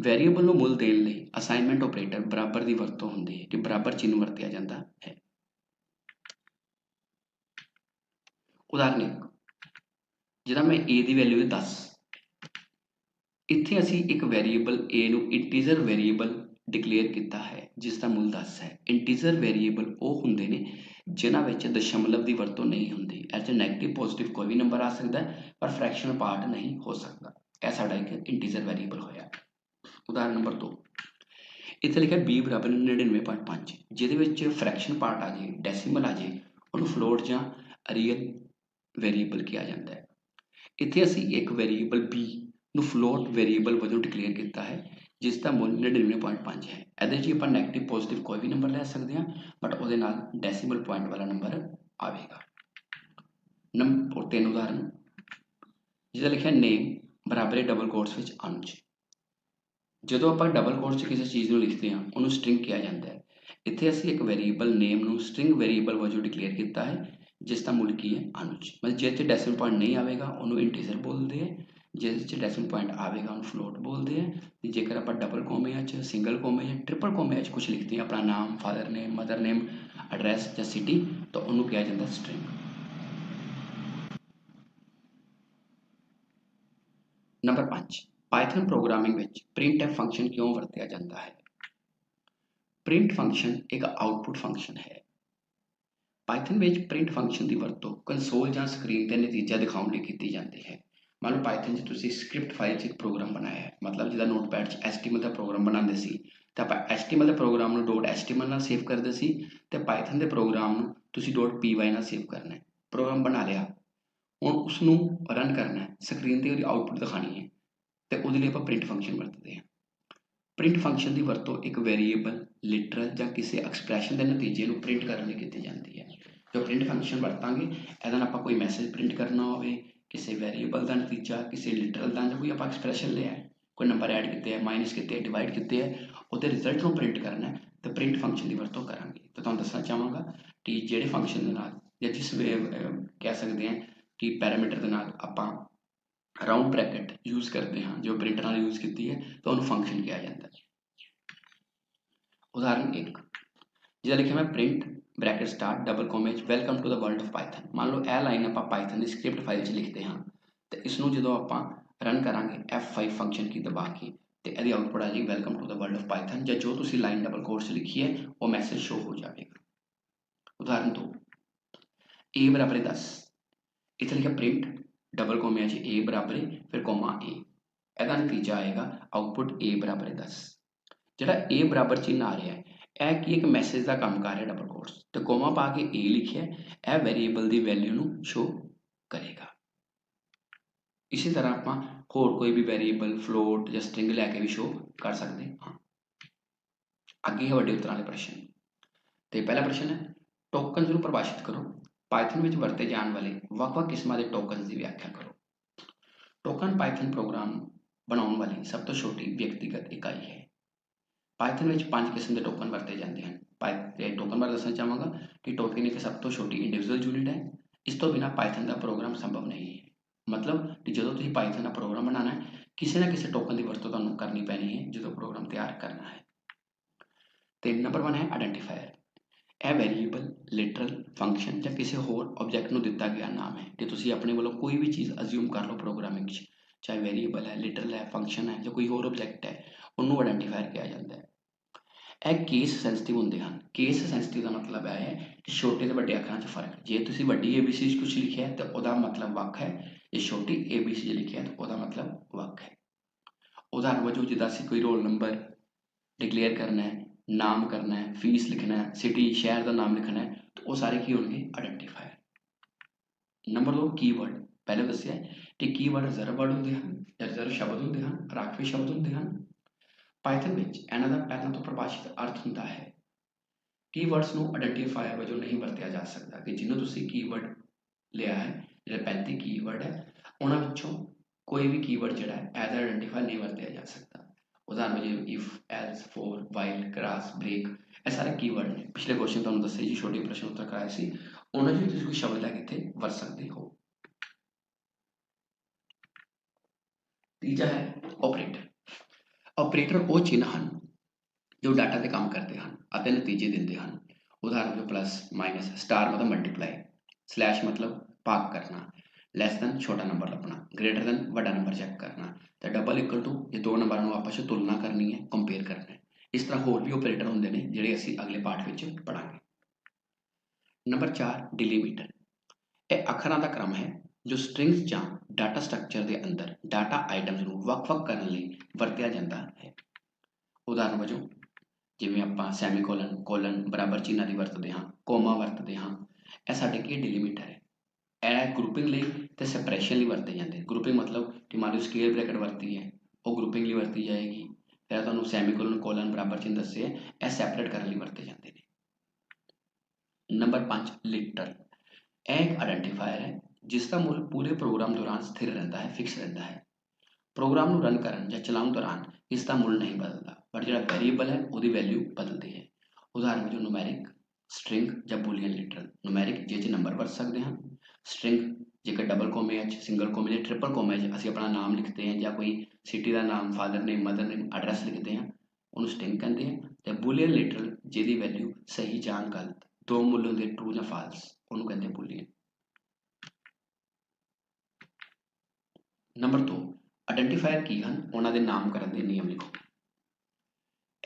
ਵੈਰੀਏਬਲ ਨੂੰ ਮੁੱਲ ਦੇਣ ਲਈ ਅਸਾਈਨਮੈਂਟ ਆਪਰੇਟਰ ਬਰਾਬਰ ਦੀ ਵਰਤੋਂ ਹੁੰਦੀ ਹੈ, ਕਿ ਬਰਾਬਰ ਚਿੰਨ੍ਹ ਵਰਤਿਆ ਜਾਂਦਾ ਹੈ। ਉਦਾਹਰਨ ਜਿਹਦਾ ਮੈਂ a ਦੀ ਵੈਲਿਊ ਹੈ 10 ਇੱਥੇ ਅਸੀਂ ਇੱਕ ਵੈਰੀਏਬਲ a ਨੂੰ ਇੰਟੀਜਰ ਵੈਰੀਏਬਲ ਡਿਕਲੇਅਰ ਕੀਤਾ ਹੈ ਜਿਸ ਦਾ ਮੁੱਲ 10 ਹੈ। ਇੰਟੀਜਰ ਵੈਰੀਏਬਲ ਉਹ ਹੁੰਦੇ ਨੇ ਜਿਨ੍ਹਾਂ ਵਿੱਚ ਦਸ਼ਮਲਵ ਦੀ ਵਰਤੋਂ ਨਹੀਂ ਹੁੰਦੀ। ਇਹ 'ਚ ਨੈਗੇਟਿਵ ਪੋਜ਼ਿਟਿਵ ਕੋਈ ਵੀ ਨੰਬਰ ਆ ਸਕਦਾ ਹੈ, ਪਰ ਫ੍ਰੈਕਸ਼ਨਲ ਪਾਰਟ ਨਹੀਂ ਹੋ ਸਕਦਾ। ਇਹ ਸਾਡਾ ਇੱਕ ਇੰਟੀਜਰ ਵੈਰੀਏਬਲ ਹੋਇਆ। ਉਦਾਹਰਨ ਨੰਬਰ 2 ਇੱਥੇ ਲਿਖਿਆ b ਬਰਾਬਰ 99.5 ਜਿਹਦੇ ਵਿੱਚ ਫ੍ਰੈਕਸ਼ਨ ਪਾਰਟ ਆ ਜੇ ਡੈਸੀਮਲ ਆ ਜੇ ਉਹਨੂੰ ਫਲੋਟ ਜਾਂ ਰੀਅਲ ਵੇਰੀਏਬਲ ਕਿਹਾ ਜਾਂਦਾ ਹੈ। ਇੱਥੇ ਅਸੀਂ ਇੱਕ ਵੇਰੀਏਬਲ b ਨੂੰ ਫਲੋਟ ਵੇਰੀਏਬਲ ਵਜੋਂ ਡਿਕਲੇਅਰ ਕੀਤਾ ਹੈ। ਜਿਸ ਦਾ ਮੁੱਲ 99.5 ਹੈ। ਇਹਦੇ 'ਚ ਆਪਾਂ ਨੈਗੇਟਿਵ ਪੋਜ਼ਿਟਿਵ ਕੋਈ ਵੀ ਨੰਬਰ ਲੈ ਸਕਦੇ ਹਾਂ ਬਟ ਉਹਦੇ ਨਾਲ ਡੈਸੀਮਲ ਪੁਆਇੰਟ ਵਾਲਾ ਨੰਬਰ ਆਵੇਗਾ। ਨੰਬਰ ਤਿੰਨ ਉਦਾਹਰਨ। ਜਿਹਦਾ ਲਿਖਿਆ ਨੇਮ ਬਰਾਬਰ ਹੈ ਡਬਲ ਕੋਟਸ ਵਿੱਚ ਅਨੁਜ ਜਦੋਂ ਆਪਾਂ ਡਬਲ ਕੋਟਸ 'ਚ ਕਿਸੇ ਚੀਜ਼ ਨੂੰ ਲਿਖਦੇ ਹਾਂ, ਉਹਨੂੰ ਸਟ੍ਰਿੰਗ ਕਿਹਾ ਜਾਂਦਾ ਹੈ। ਇੱਥੇ ਅਸੀਂ ਇੱਕ ਵੇਰੀਏਬਲ ਨੇਮ ਨੂੰ ਸਟ੍ਰਿੰਗ ਵੇਰੀਏਬਲ ਵਜੋਂ ਡਿਕਲੇਅਰ ਕੀਤਾ ਹੈ, ਜਿਸ ਦਾ ਮੁੱਲ ਕੀ ਹੈ? ਅਨੁਜ ਮਤਲਬ ਜੇ ਤੇ ਡੈਸੀਮਲ ਪੁਆਇੰਟ ਨਹੀਂ ਆਵੇਗਾ, ਉਹਨੂੰ ਇੰਟੀਜਰ ਬੋਲਦੇ ਆ ਜਿਸ 'ਚ ਡੈਸੀਮਲ ਪੁਆਇੰਟ ਆਵੇਗਾ, ਉਹਨੂੰ ਫਲੋਟ ਬੋਲਦੇ ਆ। ਤੇ ਜੇਕਰ ਆਪਾਂ ਡਬਲ ਕੋਮੇ 'ਚ ਸਿੰਗਲ ਕੋਮੇ ਜਾਂ ਟ੍ਰਿਪਲ ਕੋਮੇ 'ਚ ਕੁਝ ਲਿਖਦੇ ਹਾਂ, ਆਪਣਾ ਨਾਮ father name mother name address ਜਾਂ ਸਿਟੀ ਤਾਂ ਉਹਨੂੰ ਕਿਹਾ ਜਾਂਦਾ ਸਟ੍ਰਿੰਗ ਨੰਬਰ 5 ਪਾਈਥਨ ਪ੍ਰੋਗਰਾਮਿੰਗ ਵਿੱਚ printf ਫੰਕਸ਼ਨ ਕਿਉਂ ਵਰਤਿਆ ਜਾਂਦਾ ਹੈ? ਪ੍ਰਿੰਟ ਫੰਕਸ਼ਨ ਇੱਕ ਆਉਟਪੁੱਟ ਫੰਕਸ਼ਨ ਹੈ। ਪਾਈਥਨ ਵਿੱਚ ਪ੍ਰਿੰਟ ਫੰਕਸ਼ਨ ਦੀ ਵਰਤੋਂ ਕੰਸੋਲ ਜਾਂ ਸਕਰੀਨ ਤੇ ਨਤੀਜਾ ਦਿਖਾਉਣ ਲਈ ਕੀਤੀ ਜਾਂਦੀ ਹੈ। ਮੰਨ ਲਓ ਪਾਈਥਨ 'ਚ ਤੁਸੀਂ ਸਕ੍ਰਿਪਟ ਫਾਈਲ 'ਚ ਇੱਕ ਪ੍ਰੋਗਰਾਮ ਬਣਾਇਆ ਹੈ। ਮਤਲਬ ਜਿਹਦਾ ਨੋਟਪੈਡ 'ਚ HTML ਦਾ ਪ੍ਰੋਗਰਾਮ ਬਣਾਉਂਦੇ ਸੀ। ਤਾਂ ਆਪਾਂ HTML ਦੇ ਪ੍ਰੋਗਰਾਮ ਨੂੰ .html ਨਾਲ ਸੇਵ ਕਰਦੇ ਸੀ ਤੇ ਪਾਈਥਨ ਦੇ ਪ੍ਰੋਗਰਾਮ ਨੂੰ ਤੁਸੀਂ .py ਨਾਲ ਸੇਵ ਕਰਨਾ ਹੈ। ਪ੍ਰੋਗਰਾਮ ਬਣਾ ਲਿਆ। ਹੁਣ ਉਸ ਨੂੰ ਰਨ ਕਰਨਾ ਹੈ। ਸਕਰੀਨ ਤੇ ਉਹਦੀ ਆਊਟਪੁੱਟ ਦਿਖਾਣੀ ਹੈ। ਤੇ ਉਹਦੇ ਲਈ ਆਪਾਂ ਪ੍ਰਿੰਟ ਫੰਕਸ਼ਨ ਵਰਤਦੇ ਹਾਂ। ਪ੍ਰਿੰਟ ਫੰਕਸ਼ਨ ਦੀ ਵਰਤੋਂ ਇੱਕ ਵੇਰੀਏਬਲ ਲਿਟਰਲ ਜਾਂ ਕਿਸੇ ਐਕਸਪ੍ਰੈਸ਼ਨ ਦੇ ਨਤੀਜੇ ਨੂੰ ਪ੍ਰਿੰਟ ਕਰਨ ਲਈ ਕੀਤੀ ਜਾਂਦੀ ਹੈ। ਜੋ ਪ੍ਰਿੰਟ ਫੰਕਸ਼ਨ ਵਰਤਾਂਗੇ, ਇਹਦਾ ਨਾਲ ਆਪਾਂ ਕੋਈ ਮੈਸੇਜ ਪ੍ਰਿੰਟ ਕਰਨਾ ਹੋਵੇ ਕਿਸੇ ਵੈਰੀਏਬਲ ਦਾ ਨਤੀਜਾ, ਕਿਸੇ ਲਿਟਰਲ ਦਾ ਜਾਂ ਕੋਈ ਆਪਾਂ ਐਕਸਪ੍ਰੈਸ਼ਨ ਲਿਆ ਕੋਈ ਨੰਬਰ ਐਡ ਕੀਤੇ ਹੈ ਮਾਈਨਸ ਕੀਤੇ ਹੈ ਡਿਵਾਈਡ ਕੀਤੇ ਹੈ ਉਹਦੇ ਰਿਜ਼ਲਟ ਨੂੰ ਪ੍ਰਿੰਟ ਕਰਨਾ ਹੈ, ਤੇ ਪ੍ਰਿੰਟ ਫੰਕਸ਼ਨ ਦੀ ਵਰਤੋਂ ਕਰਾਂਗੇ। ਤਾਂ ਤੁਹਾਨੂੰ ਦੱਸਣਾ ਚਾਹਾਂਗਾ ਕਿ ਜਿਹੜੇ ਫੰਕਸ਼ਨ ਦੇ ਨਾਲ, ਜਾਂ ਜਿਸ ਵੇ ਕਹਿ ਸਕਦੇ ਹਾਂ ਕਿ ਪੈਰਾਮੀਟਰ ਦੇ ਨਾਲ ਆਪਾਂ ਰਾਉਂਡ ਬ੍ਰੈਕਟ ਯੂਜ਼ ਕਰਦੇ ਹਾਂ, ਜੋ ਪ੍ਰਿੰਟ ਨਾਲ ਯੂਜ਼ ਕੀਤੀ ਹੈ, ਤਾਂ ਉਹਨੂੰ ਫੰਕਸ਼ਨ ਕਿਹਾ ਜਾਂਦਾ ਹੈ। ਉਦਾਹਰਨ 1 ਜਿਹਦਾ ਲਿਖਿਆ ਮੈਂ print bracket start double comma commas welcome to the world of Python ਮੰਨ ਲਓ ਇਹ ਲਾਈਨ ਆਪਾਂ ਪਾਈਥਨ ਦੀ ਸਕ੍ਰਿਪਟ ਫਾਈਲ 'ਚ ਲਿਖਦੇ ਹਾਂ, ਤੇ ਇਸ ਨੂੰ ਜਦੋਂ ਆਪਾਂ ਰਨ ਕਰਾਂਗੇ F5 ਫੰਕਸ਼ਨ ਕੀ ਦਬਾ ਕੇ, ਤੇ ਇਹਦੀ ਆਊਟਪੁੱਟ ਆ ਜਾਏਗੀ welcome to the world of Python ਜਾਂ ਜੋ ਤੁਸੀਂ ਲਾਈਨ ਡਬਲ ਕੋਟਸ ਲਿਖੀ ਹੈ, ਉਹ ਮੈਸੇਜ ਸ਼ੋ ਹੋ ਜਾਵੇਗਾ। ਉਦਾਹਰਨ 2 a ਬਰਾਬਰ ਹੈ 10 ਇੱਥੇ ਲਿਖਿਆ ਪ੍ਰਿੰਟ ਡਬਲ ਕੋਮੇ 'ਚ a ਬਰਾਬਰ, ਫਿਰ ਕੋਮਾ a, ਇਹਦਾ ਨਤੀਜਾ ਆਏਗਾ ਆਊਟਪੁੱਟ a ਬਰਾਬਰ ਹੈ 10 ਜਿਹੜਾ a ਬਰਾਬਰ ਚਿੰਨ੍ਹ ਆ ਰਿਹਾ ਹੈ ਇਹ ਕੀ ਇੱਕ ਮੈਸੇਜ ਦਾ ਕੰਮ ਕਰ ਰਿਹਾ ਡਬਲ ਕੋਟਸ ਤੇ ਕੋਮਾ ਪਾ ਕੇ a ਲਿਖਿਆ ਹੈ, ਇਹ ਵੇਰੀਏਬਲ ਦੀ ਵੈਲਿਊ ਨੂੰ ਸ਼ੋ ਕਰੇਗਾ। ਇਸੇ ਤਰ੍ਹਾਂ ਆਪਾਂ ਹੋਰ ਕੋਈ ਵੀ ਵੇਰੀਏਬਲ ਫਲੋਟ ਜਾਂ ਸਟ੍ਰਿੰਗ ਲੈ ਕੇ ਵੀ ਸ਼ੋ ਕਰ ਸਕਦੇ ਹਾਂ। ਅੱਗੇ ਹੈ ਵੱਡੇ ਉੱਤਰਾਂ ਵਾਲੇ ਪ੍ਰਸ਼ਨ। ਤੇ ਪਹਿਲਾ ਪ੍ਰਸ਼ਨ ਹੈ ਟੋਕਨਸ ਨੂੰ ਪਰਿਭਾਸ਼ਿਤ ਕਰੋ। ਪਾਈਥਨ ਵਿੱਚ ਵਰਤੇ ਜਾਣ ਵਾਲੇ ਵੱਖ-ਵੱਖ ਕਿਸਮਾਂ ਦੇ ਟੋਕਨਸ ਦੀ ਵਿਆਖਿਆ ਕਰੋ। ਟੋਕਨ ਪਾਈਥਨ ਪ੍ਰੋਗਰਾਮ ਬਣਾਉਣ ਵਾਲੀ ਸਭ ਤੋਂ ਛੋਟੀ ਵਿਅਕਤੀਗਤ ਇਕਾਈ ਹੈ। ਪਾਈਥਨ ਵਿੱਚ ਪੰਜ ਕਿਸਮ ਦੇ ਟੋਕਨ ਵਰਤੇ ਜਾਂਦੇ ਹਨ। ਪਾਈਥਨ ਟੋਕਨ ਬਾਰੇ ਦੱਸਣਾ ਚਾਹਾਂਗਾ ਕਿ ਟੋਕਨ ਇੱਕ ਸਭ ਤੋਂ ਛੋਟੀ ਇੰਡੀਵਿਜੂਅਲ ਯੂਨਿਟ ਹੈ। ਇਸ ਤੋਂ ਬਿਨਾ ਪਾਈਥਨ ਦਾ ਪ੍ਰੋਗਰਾਮ ਸੰਭਵ ਨਹੀਂ ਹੈ। ਮਤਲਬ ਕਿ ਜਦੋਂ ਤੁਸੀਂ ਪਾਈਥਨ ਦਾ ਪ੍ਰੋਗਰਾਮ ਬਣਾਉਣਾ ਹੈ, ਕਿਸੇ ਨਾ ਕਿਸੇ ਟੋਕਨ ਦੀ ਵਰਤੋਂ ਤੁਹਾਨੂੰ ਕਰਨੀ ਪੈਣੀ ਹੈ, ਜਦੋਂ ਪ੍ਰੋਗਰਾਮ ਤਿਆਰ ਕਰਨਾ ਹੈ। ਤੇ ਨੰਬਰ 1 ਹੈ ਆਇਡੈਂਟੀਫਾਇਰ ਇਹ ਵੈਰੀਏਬਲ ਲਿਟਰਲ ਫੰਕਸ਼ਨ ਜਾਂ ਕਿਸੇ ਹੋਰ ਆਬਜੈਕਟ ਨੂੰ ਦਿੱਤਾ ਗਿਆ ਨਾਮ ਹੈ, ਤੇ ਤੁਸੀਂ ਆਪਣੇ ਵੱਲੋਂ ਕੋਈ ਵੀ ਚੀਜ਼ ਅਸਿਊਮ ਕਰ ਲਓ ਪ੍ਰੋਗਰਾਮਿੰਗ 'ਚ। ਚਾਹੇ ਵੈਰੀਏਬਲ ਹੈ ਲਿਟਰਲ ਹੈ ਫੰਕਸ਼ਨ ਹੈ ਜਾਂ ਕੋਈ ਹੋਰ ਆਬਜੈਕਟ ਹੈ ਉਹਨੂੰ ਆਇਡੈਂਟੀਫਾਇਰ ਕਿਹਾ ਜਾਂਦਾ ਹੈ। ਇਹ ਕੇਸ ਸੈਂਸਿਟਿਵ ਹੁੰਦੇ ਹਨ। ਕੇਸ ਸੈਂਸਿਟਿਵ ਦਾ ਮਤਲਬ ਇਹ ਹੈ ਕਿ ਛੋਟੇ ਤੇ ਵੱਡੇ ਅੱਖਰਾਂ 'ਚ ਫ਼ਰਕ ਜੇ ਤੁਸੀਂ ਵੱਡੀ ABC 'ਚ ਕੁਝ ਲਿਖਿਆ ਤਾਂ ਉਹਦਾ ਮਤਲਬ ਵੱਖ ਹੈ। ਜੇ ਛੋਟੀ ABC 'ਚ ਲਿਖਿਆ ਤਾਂ ਉਹਦਾ ਮਤਲਬ ਵੱਖ ਹੈ। ਉਦਾਹਰਨ ਵਜੋਂ ਜਿੱਦਾਂ ਅਸੀਂ ਕੋਈ ਰੋਲ ਨੰਬਰ ਡਿਕਲੇਅਰ ਕਰਨਾ ਹੈ, ਨਾਮ ਕਰਨਾ ਹੈ ਫੀਸ ਲਿਖਣਾ ਹੈ ਸਿਟੀ ਸ਼ਹਿਰ ਦਾ ਨਾਮ ਲਿਖਣਾ ਹੈ, ਤਾਂ ਉਹ ਸਾਰੇ ਕੀ ਹੋਣਗੇ? ਆਇਡੈਂਟੀਫਾਇਰ ਨੰਬਰ 2 ਕੀਵਰਡ ਪਹਿਲੇ ਦੱਸਿਆ ਹੈ ਕਿ ਕੀਵਰਡ ਰਿਜ਼ਰਵ ਵਰਡ ਹੁੰਦੇ ਹਨ ਜਾਂ ਰਿਜ਼ਰਵ ਸ਼ਬਦ ਹੁੰਦੇ ਹਨ, ਰਾਖਵੇਂ ਸ਼ਬਦ ਹੁੰਦੇ ਹਨ ਪਾਈਥਨ ਵਿੱਚ ਇਹਨਾਂ ਦਾ ਪਹਿਲਾਂ ਤੋਂ ਪਰਿਭਾਸ਼ਿਤ ਅਰਥ ਹੁੰਦਾ ਹੈ ਕੀਵਰਡਸ ਨੂੰ ਆਇਡੈਂਟੀਫਾਇਰ ਵਜੋਂ ਨਹੀਂ ਵਰਤਿਆ ਜਾ ਸਕਦਾ ਕਿ ਜਿਹਨੂੰ ਤੁਸੀਂ ਕੀਵਰਡ ਲਿਆ ਹੈ ਜਿਹੜਾ 35 ਕੀਵਰਡ ਹੈ ਉਹਨਾਂ ਵਿੱਚੋਂ ਕੋਈ ਵੀ ਕੀਵਰਡ ਜਿਹੜਾ ਹੈ ਐਜ਼ ਆਇਡੈਂਟੀਫਾਇਰ ਨਹੀਂ ਵਰਤਿਆ ਜਾ ਸਕਦਾ ਉਦਾਹਰਨ ਵਜੋਂ if else for while cross break ਇਹ ਸਾਰੇ ਕੀਵਰਡ ਨੇ ਪਿਛਲੇ ਕੁਐਸਚਨ ਤੁਹਾਨੂੰ ਦੱਸਿਆ ਜੀ ਛੋਟੇ ਪ੍ਰਸ਼ਨ ਉੱਤਰ ਕਰਾਏ ਸੀ ਉਹਨਾਂ 'ਚ ਵੀ ਤੁਸੀਂ ਕੋਈ ਸ਼ਬਦ ਲੈ ਕੇ ਇੱਥੇ ਵਰਤ ਸਕਦੇ ਹੋ ਤੀਜਾ ਹੈ ਆਪਰੇਟਰ ਆਪਰੇਟਰ ਉਹ ਚਿੰਨ੍ਹ ਹਨ ਜੋ ਡਾਟਾ ਤੇ ਕੰਮ ਕਰਦੇ ਹਨ ਅਤੇ ਨਤੀਜੇ ਦਿੰਦੇ ਹਨ। ਉਦਾਹਰਨ ਜੋ ਪਲੱਸ ਮਾਈਨਸ ਸਟਾਰ ਮਤਲਬ ਮਲਟੀਪਲਾਈ ਸਲੈਸ਼ ਮਤਲਬ ਭਾਗ ਕਰਨਾ ਲੈਸ ਦੈਨ ਛੋਟਾ ਨੰਬਰ ਲੱਭਣਾ ਗ੍ਰੇਟਰ ਦੈਨ ਵੱਡਾ ਨੰਬਰ ਚੈੱਕ ਕਰਨਾ, ਤੇ ਡਬਲ ਇਕੁਅਲ ਟੂ ਇਹ ਦੋ ਨੰਬਰਾਂ ਨੂੰ ਆਪਸ ਵਿੱਚ ਤੁਲਨਾ ਕਰਨੀ ਹੈ ਕੰਪੇਅਰ ਕਰਨਾ ਹੈ। ਇਸ ਤਰ੍ਹਾਂ ਹੋਰ ਵੀ ਆਪਰੇਟਰ ਹੁੰਦੇ ਨੇ ਜਿਹੜੇ ਅਸੀਂ ਅਗਲੇ ਪਾਠ ਵਿੱਚ ਪੜਾਂਗੇ ਨੰਬਰ 4 ਡਿਲੀਮੀਟਰ ਇਹ ਅੱਖਰਾਂ ਦਾ ਕ੍ਰਮ ਹੈ ਜੋ ਸਟ੍ਰਿੰਗਸ ਜਾਂ ਡਾਟਾ ਸਟਰਕਚਰ ਦੇ ਅੰਦਰ ਡਾਟਾ ਆਈਟਮਸ ਨੂੰ ਵੱਖ-ਵੱਖ ਕਰਨ ਲਈ ਵਰਤਿਆ ਜਾਂਦਾ ਹੈ। ਉਦਾਹਰਨ ਵਜੋਂ, ਜਿਵੇਂ ਆਪਾਂ ਸੈਮੀਕੋਲਨ ਕੋਲਨ ਬਰਾਬਰ ਚਿੰਨ੍ਹਾਂ ਦੀ ਵਰਤਦੇ ਹਾਂ, ਕੋਮਾ ਵਰਤਦੇ ਹਾਂ, ਇਹ ਸਾਡੇ ਕੀ ਡਿਲੀਮੀਟਰ ਹੈ? ਇਹ ਗਰੁੱਪਿੰਗ ਲਈ ਤੇ ਸੈਪਰੇਸ਼ਨ ਲਈ ਵਰਤੇ ਜਾਂਦੇ। ਗਰੁੱਪਿੰਗ ਮਤਲਬ ਕਿ ਮੰਨ ਲਓ ਸਕੁਅਰ ਬ੍ਰੈਕਟ ਵਰਤੀ ਹੈ, ਉਹ ਗਰੁੱਪਿੰਗ ਲਈ ਵਰਤੀ ਜਾਏਗੀ। ਫਿਰ ਤੁਹਾਨੂੰ ਸੈਮੀਕੋਲਨ ਕੋਲਨ ਬਰਾਬਰ ਚਿੰਨ੍ਹ ਦੱਸੇ ਇਹ ਸੈਪਰੇਟ ਕਰਨ ਲਈ ਵਰਤੇ ਜਾਂਦੇ ਨੇ। Number 5 literal. ਇਹ ਇੱਕ ਆਇਡੈਂਟੀਫਾਇਰ ਹੈ ਜਿਸ ਦਾ ਮੁੱਲ ਪੂਰੇ ਪ੍ਰੋਗਰਾਮ ਦੌਰਾਨ ਸਥਿਰ ਰਹਿੰਦਾ ਹੈ ਫਿਕਸ ਰਹਿੰਦਾ ਹੈ। ਪ੍ਰੋਗਰਾਮ ਨੂੰ ਰਨ ਕਰਨ ਜਾਂ ਚਲਾਉਣ ਦੌਰਾਨ ਇਸ ਦਾ ਮੁੱਲ ਨਹੀਂ ਬਦਲਦਾ ਪਰ ਜਿਹੜਾ ਵੇਰੀਏਬਲ ਹੈ, ਉਹਦੀ ਵੈਲਿਊ ਬਦਲਦੀ ਹੈ। ਉਦਾਹਰਨ ਵਜੋਂ ਨੂਮੈਰਿਕ ਸਟ੍ਰਿੰਗ ਜਾਂ ਬੂਲੀਅਨ ਲਿਟਰਲ ਨੂਮੈਰਿਕ ਜਿਹਦੇ 'ਚ ਨੰਬਰ ਵਰਤ ਸਕਦੇ ਹਾਂ। ਸਟ੍ਰਿੰਗ ਜੇਕਰ ਡਬਲ ਕੋਮੇ 'ਚ ਸਿੰਗਲ ਕੋਮੇ ਜਾਂ ਟ੍ਰਿਪਲ ਕੋਮੇ 'ਚ ਅਸੀਂ ਆਪਣਾ ਨਾਮ ਲਿਖਦੇ ਹਾਂ ਜਾਂ ਕੋਈ ਸਿਟੀ ਦਾ ਨਾਮ ਫਾਦਰ ਨੇ ਮਦਰ ਨੇ ਐਡਰੈਸ ਲਿਖਦੇ ਹਾਂ, ਉਹਨੂੰ ਸਟ੍ਰਿੰਗ ਕਹਿੰਦੇ ਆ ਤੇ ਬੂਲੀਅਨ ਲਿਟਰਲ ਜਿਹਦੀ ਵੈਲਿਊ ਸਹੀ ਜਾਂ ਗਲਤ, ਦੋ ਮੁੱਲ ਹੁੰਦੇ ਟਰੂ ਜਾਂ ਫਾਲਸ ਉਹਨੂੰ ਕਹਿੰਦੇ ਬੂਲੀਅਨ ਨੰਬਰ 2 ਆਇਡੈਂਟੀਫਾਇਰ ਕੀ ਹਨ, ਉਹਨਾਂ ਦੇ ਨਾਮਕਰਨ ਦੇ ਨਿਯਮ ਲਿਖੋ।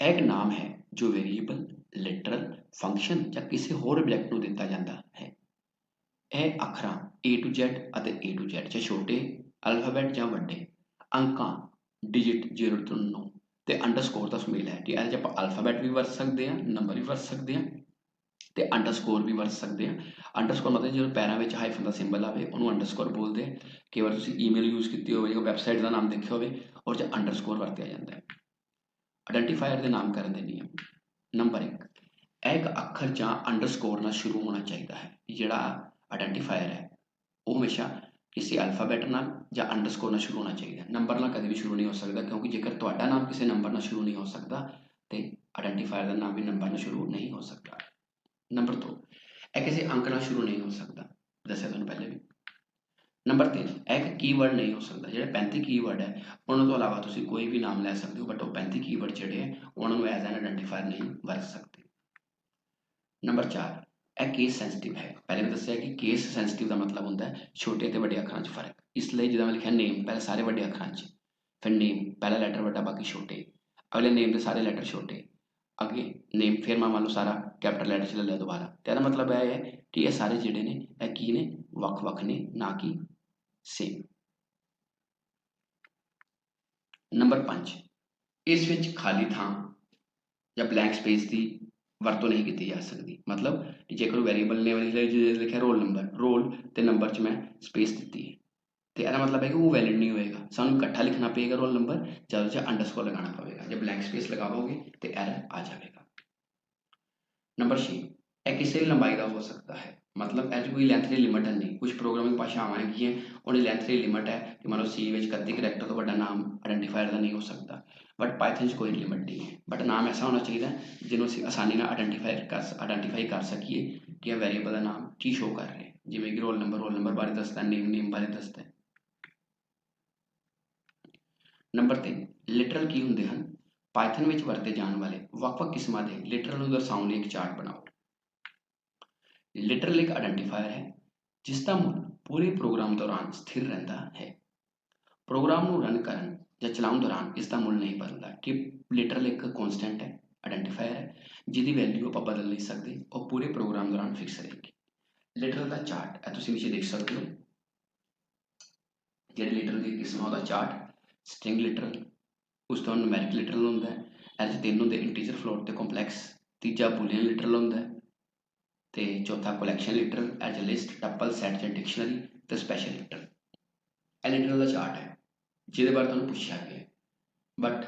ਇਹ ਇੱਕ ਨਾਮ ਹੈ ਜੋ ਵੇਰੀਏਬਲ ਲਿਟਰਲ ਫੰਕਸ਼ਨ ਜਾਂ ਕਿਸੇ ਹੋਰ ਆਬਜੈਕਟ ਨੂੰ ਦਿੱਤਾ ਜਾਂਦਾ ਹੈ। ਇਹ ਅੱਖਰਾਂ A to Z ਅਤੇ A to Z ਜਾਂ ਛੋਟੇ ਅਲਫਾਬੈਟ ਜਾਂ ਵੱਡੇ, ਅੰਕਾਂ ਡਿਜਿਟ 0 ਤੋਂ 9 ਤੇ ਅੰਡਰਸਕੋਰ ਦਾ ਸੁਮੇਲ ਹੈ। ਕਿ ਇਹਦੇ 'ਚ ਆਪਾਂ ਅਲਫਾਬੈਟ ਵੀ ਵਰਤ ਸਕਦੇ ਹਾਂ ਨੰਬਰ ਵੀ ਵਰਤ ਸਕਦੇ ਹਾਂ। ਤੇ ਅੰਡਰਸਕੋਰ ਵੀ ਵਰਤ ਸਕਦੇ ਆ। ਅੰਡਰਸਕੋਰ ਮਤਲਬ ਜਦੋਂ ਪੈਰਾਂ ਵਿੱਚ ਹਾਈਫਨ ਦਾ ਸਿੰਬਲ ਆਵੇ, ਉਹਨੂੰ ਅੰਡਰਸਕੋਰ ਬੋਲਦੇ ਆ। ਕਈ ਵਾਰ ਤੁਸੀਂ ਈਮੇਲ ਯੂਜ਼ ਕੀਤੀ ਹੋਵੇ ਜਾਂ ਵੈਬਸਾਈਟ ਦਾ ਨਾਮ ਦੇਖਿਆ ਹੋਵੇ ਔਰ ਜੇ ਅੰਡਰਸਕੋਰ ਵਰਤਿਆ ਜਾਂਦਾ ਹੈ। ਆਇਡੈਂਟੀਫਾਇਰ ਦੇ ਨਾਮਕਰਨ ਦੇ ਨਿਯਮ। ਨੰਬਰ 1 ਇੱਕ ਅੱਖਰ ਜਾਂ ਅੰਡਰਸਕੋਰ ਨਾਲ ਸ਼ੁਰੂ ਹੋਣਾ ਚਾਹੀਦਾ ਹੈ, ਜਿਹੜਾ ਆਇਡੈਂਟੀਫਾਇਰ ਹੈ। ਉਹ ਹਮੇਸ਼ਾ ਕਿਸੇ ਅਲਫਾਬੈਟ ਨਾਲ ਜਾਂ ਅੰਡਰਸਕੋਰ ਨਾਲ ਸ਼ੁਰੂ ਹੋਣਾ ਚਾਹੀਦਾ ਨੰਬਰ ਨਾਲ ਕਦੇ ਵੀ ਸ਼ੁਰੂ ਨਹੀਂ ਹੋ ਸਕਦਾ, ਕਿਉਂਕਿ ਜੇਕਰ ਤੁਹਾਡਾ ਨਾਮ ਕਿਸੇ ਨੰਬਰ ਨਾਲ ਸ਼ੁਰੂ ਨਹੀਂ ਹੋ ਸਕਦਾ, ਤੇ ਆਇਡੈਂਟੀਫਾਇਰ ਦਾ ਨਾਮ ਵੀ ਨੰਬਰ ਨਾਲ ਸ਼ੁਰੂ ਨਹੀਂ ਹੋ ਸਕਦਾ। ਨੰਬਰ 2 ਇਹ ਕਿਸੇ ਅੰਕ ਨਾਲ ਸ਼ੁਰੂ ਨਹੀਂ ਹੋ ਸਕਦਾ। ਦੱਸਿਆ ਤੁਹਾਨੂੰ ਪਹਿਲੇ ਵੀ। ਨੰਬਰ 3 ਇਹ ਇੱਕ ਕੀਵਰਡ ਨਹੀਂ ਹੋ ਸਕਦਾ। ਜਿਹੜੇ 35 ਕੀਵਰਡ ਹੈ, ਉਹਨਾਂ ਤੋਂ ਇਲਾਵਾ ਤੁਸੀਂ ਕੋਈ ਵੀ ਨਾਮ ਲੈ ਸਕਦੇ ਹੋ ਬਟ ਉਹ 35 ਕੀਵਰਡ ਜਿਹੜੇ ਹੈ, ਉਹਨਾਂ ਨੂੰ ਐਜ਼ ਐਨ ਆਇਡੈਂਟੀਫਾਇਰ ਨਹੀਂ ਵਰਤ ਸਕਦੇ। ਨੰਬਰ 4 ਇਹ ਕੇਸ ਸੈਂਸਿਟਿਵ ਹੈ। ਪਹਿਲੇ ਵੀ ਦੱਸਿਆ ਕਿ ਕੇਸ ਸੈਂਸਿਟਿਵ ਦਾ ਮਤਲਬ ਹੁੰਦਾ ਹੈ ਛੋਟੇ ਤੇ ਵੱਡੇ ਅੱਖਰਾਂ 'ਚ ਫ਼ਰਕ। ਇਸ ਲਈ ਜਦੋਂ ਮੈਂ ਲਿਖਿਆ ਨੇਮ ਪਹਿਲੇ ਸਾਰੇ ਵੱਡੇ ਅੱਖਰਾਂ 'ਚ, ਫਿਰ ਨੇਮ ਪਹਿਲਾ ਲੈਟਰ ਵੱਡਾ, ਬਾਕੀ ਛੋਟੇ। ਅਗਲੇ ਨੇਮ ਦੇ ਸਾਰੇ ਲੈਟਰ ਛੋਟੇ। ਅੱਗੇ ਨੇਮ ਫਿਰ ਮੈਂ ਮੰਨ ਲਓ ਸਾਰਾ ਕੈਪੀਟਲ ਲੈਟਰ 'ਚ ਲੈ ਲਿਆ ਦੁਬਾਰਾ। ਤੇ ਇਹਦਾ ਮਤਲਬ ਇਹ ਹੈ ਕਿ ਇਹ ਸਾਰੇ ਜਿਹੜੇ ਨੇ, ਇਹ ਕੀ ਨੇ? ਵੱਖ-ਵੱਖ ਨੇ, ਨਾ ਕਿ ਸੇਮ ਨੰਬਰ 5 ਇਸ ਵਿੱਚ ਖਾਲੀ ਥਾਂ ਜਾਂ ਬਲੈਂਕ ਸਪੇਸ ਦੀ ਵਰਤੋਂ ਨਹੀਂ ਕੀਤੀ ਜਾ ਸਕਦੀ। ਮਤਲਬ ਜੇਕਰ ਵੈਰੀਏਬਲ ਨੇ ਵਾਲੀ ਲਿਖਿਆ ਰੋਲ ਨੰਬਰ ਰੋਲ ਤੇ ਨੰਬਰ 'ਚ ਮੈਂ ਸਪੇਸ ਦਿੱਤੀ ਹੈ। ਤੇ ਇਹਦਾ ਮਤਲਬ ਹੈ ਕਿ ਉਹ ਵੈਲਿਡ ਨਹੀਂ ਹੋਏਗਾ। ਸਾਨੂੰ ਇਕੱਠਾ ਲਿਖਣਾ ਪਏਗਾ ਰੋਲ ਨੰਬਰ ਜਦੋਂ ਚ ਅੰਡਰਸਕੋਰ ਲਗਾਉਣਾ ਪਵੇਗਾ। ਜੇ ਬਲੈਂਕ ਸਪੇਸ ਲਗਾਵੋਗੇ ਤੇ ਐਰਰ ਆ ਜਾਵੇਗਾ। ਨੰਬਰ 6 ਇਹ ਕਿਸੇ ਵੀ ਲੰਬਾਈ ਦਾ ਹੋ ਸਕਦਾ ਹੈ। ਮਤਲਬ ਇਹ 'ਚ ਕੋਈ ਲੈਂਥ ਦੀ ਲਿਮਿਟ ਨਹੀਂ। ਕੁਝ ਪ੍ਰੋਗਰਾਮਿੰਗ ਭਾਸ਼ਾਵਾਂ ਹੈਗੀਆਂ, ਉਹਦੀ ਲੈਂਥ ਦੀ ਲਿਮਿਟ ਹੈ ਕਿ ਮੰਨ ਲਓ ਸੀ ਵਿੱਚ 31 ਕਰੈਕਟਰ ਤੋਂ ਵੱਡਾ ਨਾਮ ਆਇਡੈਂਟੀਫਾਇਰ ਦਾ ਨਹੀਂ ਹੋ ਸਕਦਾ। ਬਟ ਪਾਈਥਨ 'ਚ ਕੋਈ ਲਿਮਿਟ ਨਹੀਂ ਹੈ। ਬਟ ਨਾਮ ਐਸਾ ਹੋਣਾ ਚਾਹੀਦਾ ਜਿਹਨੂੰ ਅਸੀਂ ਆਸਾਨੀ ਨਾਲ ਆਇਡੈਂਟੀਫਾਈ ਕਰ ਆਇਡੈਂਟੀਫਾਈ ਕਰ ਸਕੀਏ ਕਿ ਇਹ ਵੈਰੀਏਬਲ ਦਾ ਨਾਮ ਕੀ ਸ਼ੋ ਕਰ ਰਿਹਾ ਜਿਵੇਂ ਕਿ ਰੋਲ ਨੰਬਰ ਰੋਲ ਨੰਬਰ ਬਾਰੇ ਦੱਸਦਾ ਨੇਮ ਨੇਮ ਬਾਰੇ ਦੱਸਦਾ ਨੰਬਰ 3 ਲਿਟਰਲ ਕੀ ਹੁੰਦੇ ਹਨ? ਪਾਈਥਨ ਵਿੱਚ ਵਰਤੇ ਜਾਣ ਵਾਲੇ ਵੱਖ-ਵੱਖ ਕਿਸਮਾਂ ਦੇ ਲਿਟਰਲ ਨੂੰ ਦਰਸਾਉਣ ਲਈ ਇੱਕ ਚਾਰਟ ਬਣਾਓ। ਲਿਟਰਲ ਇੱਕ ਆਇਡੈਂਟੀਫਾਇਰ ਹੈ, ਜਿਸ ਦਾ ਮੁੱਲ ਪੂਰੇ ਪ੍ਰੋਗਰਾਮ ਦੌਰਾਨ ਸਥਿਰ ਰਹਿੰਦਾ ਹੈ। ਪ੍ਰੋਗਰਾਮ ਨੂੰ ਰਨ ਕਰਨ ਜਾਂ ਚਲਾਉਣ ਦੌਰਾਨ ਇਸ ਦਾ ਮੁੱਲ ਨਹੀਂ ਬਦਲਦਾ ਕਿ ਲਿਟਰਲ ਇੱਕ ਕਨਸਟੈਂਟ ਹੈ ਆਇਡੈਂਟੀਫਾਇਰ ਹੈ, ਜਿਹਦੀ ਵੈਲਿਊ ਆਪਾਂ ਬਦਲ ਨਹੀਂ ਸਕਦੇ, ਉਹ ਪੂਰੇ ਪ੍ਰੋਗਰਾਮ ਦੌਰਾਨ ਫਿਕਸ ਰਹੇਗੀ। ਲਿਟਰਲ ਦਾ ਚਾਰਟ ਹੈ, ਤੁਸੀਂ ਨੀਚੇ ਦੇਖ ਸਕਦੇ ਹੋ। ਜਿਹੜੇ ਲਿਟਰਲ ਦੀ ਕਿਸਮਾਂ, ਉਹਦਾ ਚਾਰਟ ਸਟ੍ਰਿੰਗ ਲਿਟਰਲ ਉਸ ਤੋਂ ਨੂਮੈਰਿਕ ਲਿਟਰਲ ਹੁੰਦਾ ਹੈ। ਐਜ ਤਿੰਨ ਹੁੰਦੇ ਇੰਟੀਜਰ ਫਲੋਟ ਤੇ ਕੰਪਲੈਕਸ ਤੀਜਾ ਬੂਲੀਅਨ ਲਿਟਰਲ ਹੁੰਦਾ ਹੈ ਤੇ ਚੌਥਾ collection literal as a list tuple set ਜਾਂ ਡਿਕਸ਼ਨਰੀ ਤੇ ਸਪੈਸ਼ਲ ਲਿਟਰਲ ਇਹ ਲਿਟਰਲ ਦਾ ਚਾਰਟ ਹੈ, ਜਿਹਦੇ ਬਾਰੇ ਤੁਹਾਨੂੰ ਪੁੱਛਿਆ ਗਿਆ ਬਟ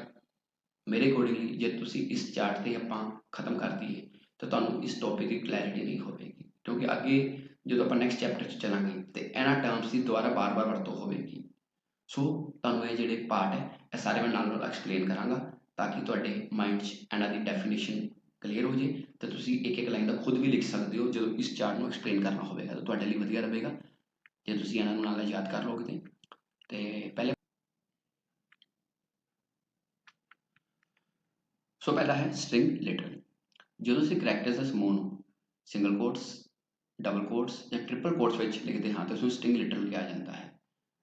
ਮੇਰੇ ਅਕੋਰਡਿੰਗਲੀ ਜੇ ਤੁਸੀਂ ਇਸ ਚਾਰਟ ਤੇ ਆਪਾਂ ਖਤਮ ਕਰ ਦਈਏ, ਤਾਂ ਤੁਹਾਨੂੰ ਇਸ ਟੌਪਿਕ ਦੀ ਕਲੈਰਿਟੀ ਨਹੀਂ ਹੋਵੇਗੀ। ਕਿਉਂਕਿ ਅੱਗੇ ਜਦੋਂ ਆਪਾਂ ਨੈਕਸਟ ਚੈਪਟਰ 'ਚ ਚੱਲਾਂਗੇ, ਤੇ ਇਹਨਾਂ ਟਰਮਸ ਦੀ ਦੁਬਾਰਾ ਬਾਰ-ਬਾਰ ਵਰਤੋਂ ਹੋਵੇਗੀ। ਸੋ ਤੁਹਾਨੂੰ ਇਹ ਜਿਹੜੇ ਪਾਰਟ ਹੈ, ਇਹ ਸਾਰੇ ਮੈਂ ਨਾਲ ਨਾਲ ਐਕਸਪਲੇਨ ਕਰਾਂਗਾ ਤਾਂ ਕਿ ਤੁਹਾਡੇ ਮਾਈਂਡ 'ਚ ਇਹਨਾਂ ਦੀ ਡੈਫੀਨੇਸ਼ਨ ਕਲੀਅਰ ਹੋ ਜੇ ਤੇ ਤੁਸੀਂ ਇੱਕ ਇੱਕ ਲਾਈਨ ਦਾ ਖੁਦ ਵੀ ਲਿਖ ਸਕਦੇ ਹੋ, ਜਦੋਂ ਇਸ ਚਾਰਟ ਨੂੰ ਐਕਸਪਲੇਨ ਕਰਨਾ ਹੋਵੇਗਾ, ਤਾਂ ਤੁਹਾਡੇ ਲਈ ਵਧੀਆ ਰਹੇਗਾ। ਜੇ ਤੁਸੀਂ ਇਹਨਾਂ ਨੂੰ ਨਾਲ ਯਾਦ ਕਰ ਲਓਗੇ ਤੇ ਤੇ ਪਹਿਲੇ ਸੋ ਪਹਿਲਾ ਹੈ ਸਟ੍ਰਿੰਗ ਲਿਟਰਲ ਜਦੋਂ ਅਸੀਂ ਕਰੈਕਟਰਸ ਦੇ ਸਮੂਹ ਨੂੰ ਸਿੰਗਲ ਕੋਟਸ ਡਬਲ ਕੋਟਸ ਜਾਂ ਟ੍ਰਿਪਲ ਕੋਟਸ ਵਿੱਚ ਲਿਖਦੇ ਹਾਂ, ਤਾਂ ਉਸ ਨੂੰ ਸਟ੍ਰਿੰਗ ਲਿਟਰਲ ਕਿਹਾ ਜਾਂਦਾ ਹੈ।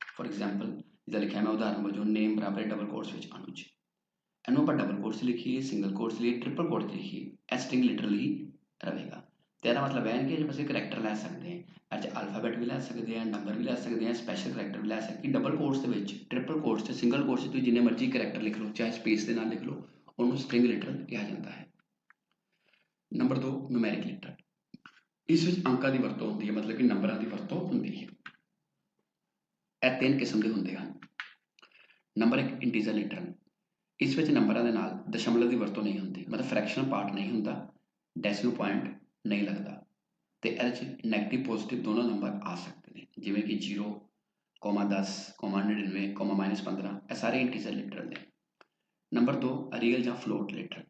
ਫੋਰ ਐਗਜ਼ਾਮਪਲ ਜਿਹਦਾ ਲਿਖਿਆ ਮੈਂ ਉਦਾਹਰਨ ਵਜੋਂ ਨੇਮ ਬਰਾਬਰ ਡਬਲ ਕੋਟਸ ਵਿੱਚ ਅਨੁਜ ਇਹਨੂੰ ਆਪਾਂ ਡਬਲ ਕੋਟਸ ਲਿਖੀਏ ਸਿੰਗਲ ਕੋਟਸ ਲਈ ਟ੍ਰਿਪਲ ਕੋਟਸ ਲਿਖੀਏ, ਇਹ ਸਟ੍ਰਿੰਗ ਲਿਟਰਲ ਹੀ ਰਹੇਗਾ। ਤੇ ਇਹਦਾ ਮਤਲਬ ਹੈ ਕਿ ਜੇ ਅਸੀਂ ਕਰੈਕਟਰ ਲੈ ਸਕਦੇ ਹਾਂ ਅੱਜ ਅਲਫਾਬੈਟ ਵੀ ਲੈ ਸਕਦੇ ਹਾਂ ਨੰਬਰ ਵੀ ਲੈ ਸਕਦੇ ਹਾਂ ਸਪੈਸ਼ਲ ਕਰੈਕਟਰ ਵੀ ਲੈ ਸਕਦੇ ਡਬਲ ਕੋਟਸ ਦੇ ਵਿੱਚ ਟ੍ਰਿਪਲ ਕੋਟਸ ਤੇ ਸਿੰਗਲ ਕੋਟਸ ਤੁਸੀਂ ਜਿੰਨੇ ਮਰਜ਼ੀ ਕਰੈਕਟਰ ਲਿਖ ਲਓ, ਚਾਹੇ ਸਪੇਸ ਦੇ ਨਾਲ ਲਿਖ ਲਓ, ਉਹਨੂੰ ਸਟ੍ਰਿੰਗ ਲਿਟਰਲ ਕਿਹਾ ਜਾਂਦਾ ਹੈ। ਨੰਬਰ 2 ਨੂਮੈਰਿਕ ਲਿਟਰ ਇਸ ਵਿੱਚ ਅੰਕਾਂ ਦੀ ਵਰਤੋਂ ਹੁੰਦੀ ਹੈ, ਮਤਲਬ ਕਿ ਨੰਬਰਾਂ ਦੀ ਵਰਤੋਂ ਹੁੰਦੀ ਹੈ। ਇਹ ਤਿੰਨ ਕਿਸਮ ਦੇ ਹੁੰਦੇ ਹਨ। ਨੰਬਰ ਇੱਕ ਇੰਟੀਜਰ ਲਿਟਰਲ ਇਸ ਵਿੱਚ ਨੰਬਰਾਂ ਦੇ ਨਾਲ ਦਸ਼ਮਲਵ ਦੀ ਵਰਤੋਂ ਨਹੀਂ ਹੁੰਦੀ, ਮਤਲਬ ਫ੍ਰੈਕਸ਼ਨਲ ਪਾਰਟ ਨਹੀਂ ਹੁੰਦਾ ਡੈਸੀਮਲ ਪੁਆਇੰਟ ਨਹੀਂ ਲੱਗਦਾ। ਤੇ ਇਹਦੇ 'ਚ ਨੈਗੇਟਿਵ ਪੋਜ਼ਿਟਿਵ ਦੋਨੋਂ ਨੰਬਰ ਆ ਸਕਦੇ ਨੇ, ਜਿਵੇਂ ਕਿ 0 10 99 15 ਇਹ ਸਾਰੇ ਇੰਟੀਜਰ ਲਿਟਰਲ ਨੇ। ਨੰਬਰ 2 ਰੀਅਲ ਜਾਂ ਫਲੋਟ ਲਿਟਰਲ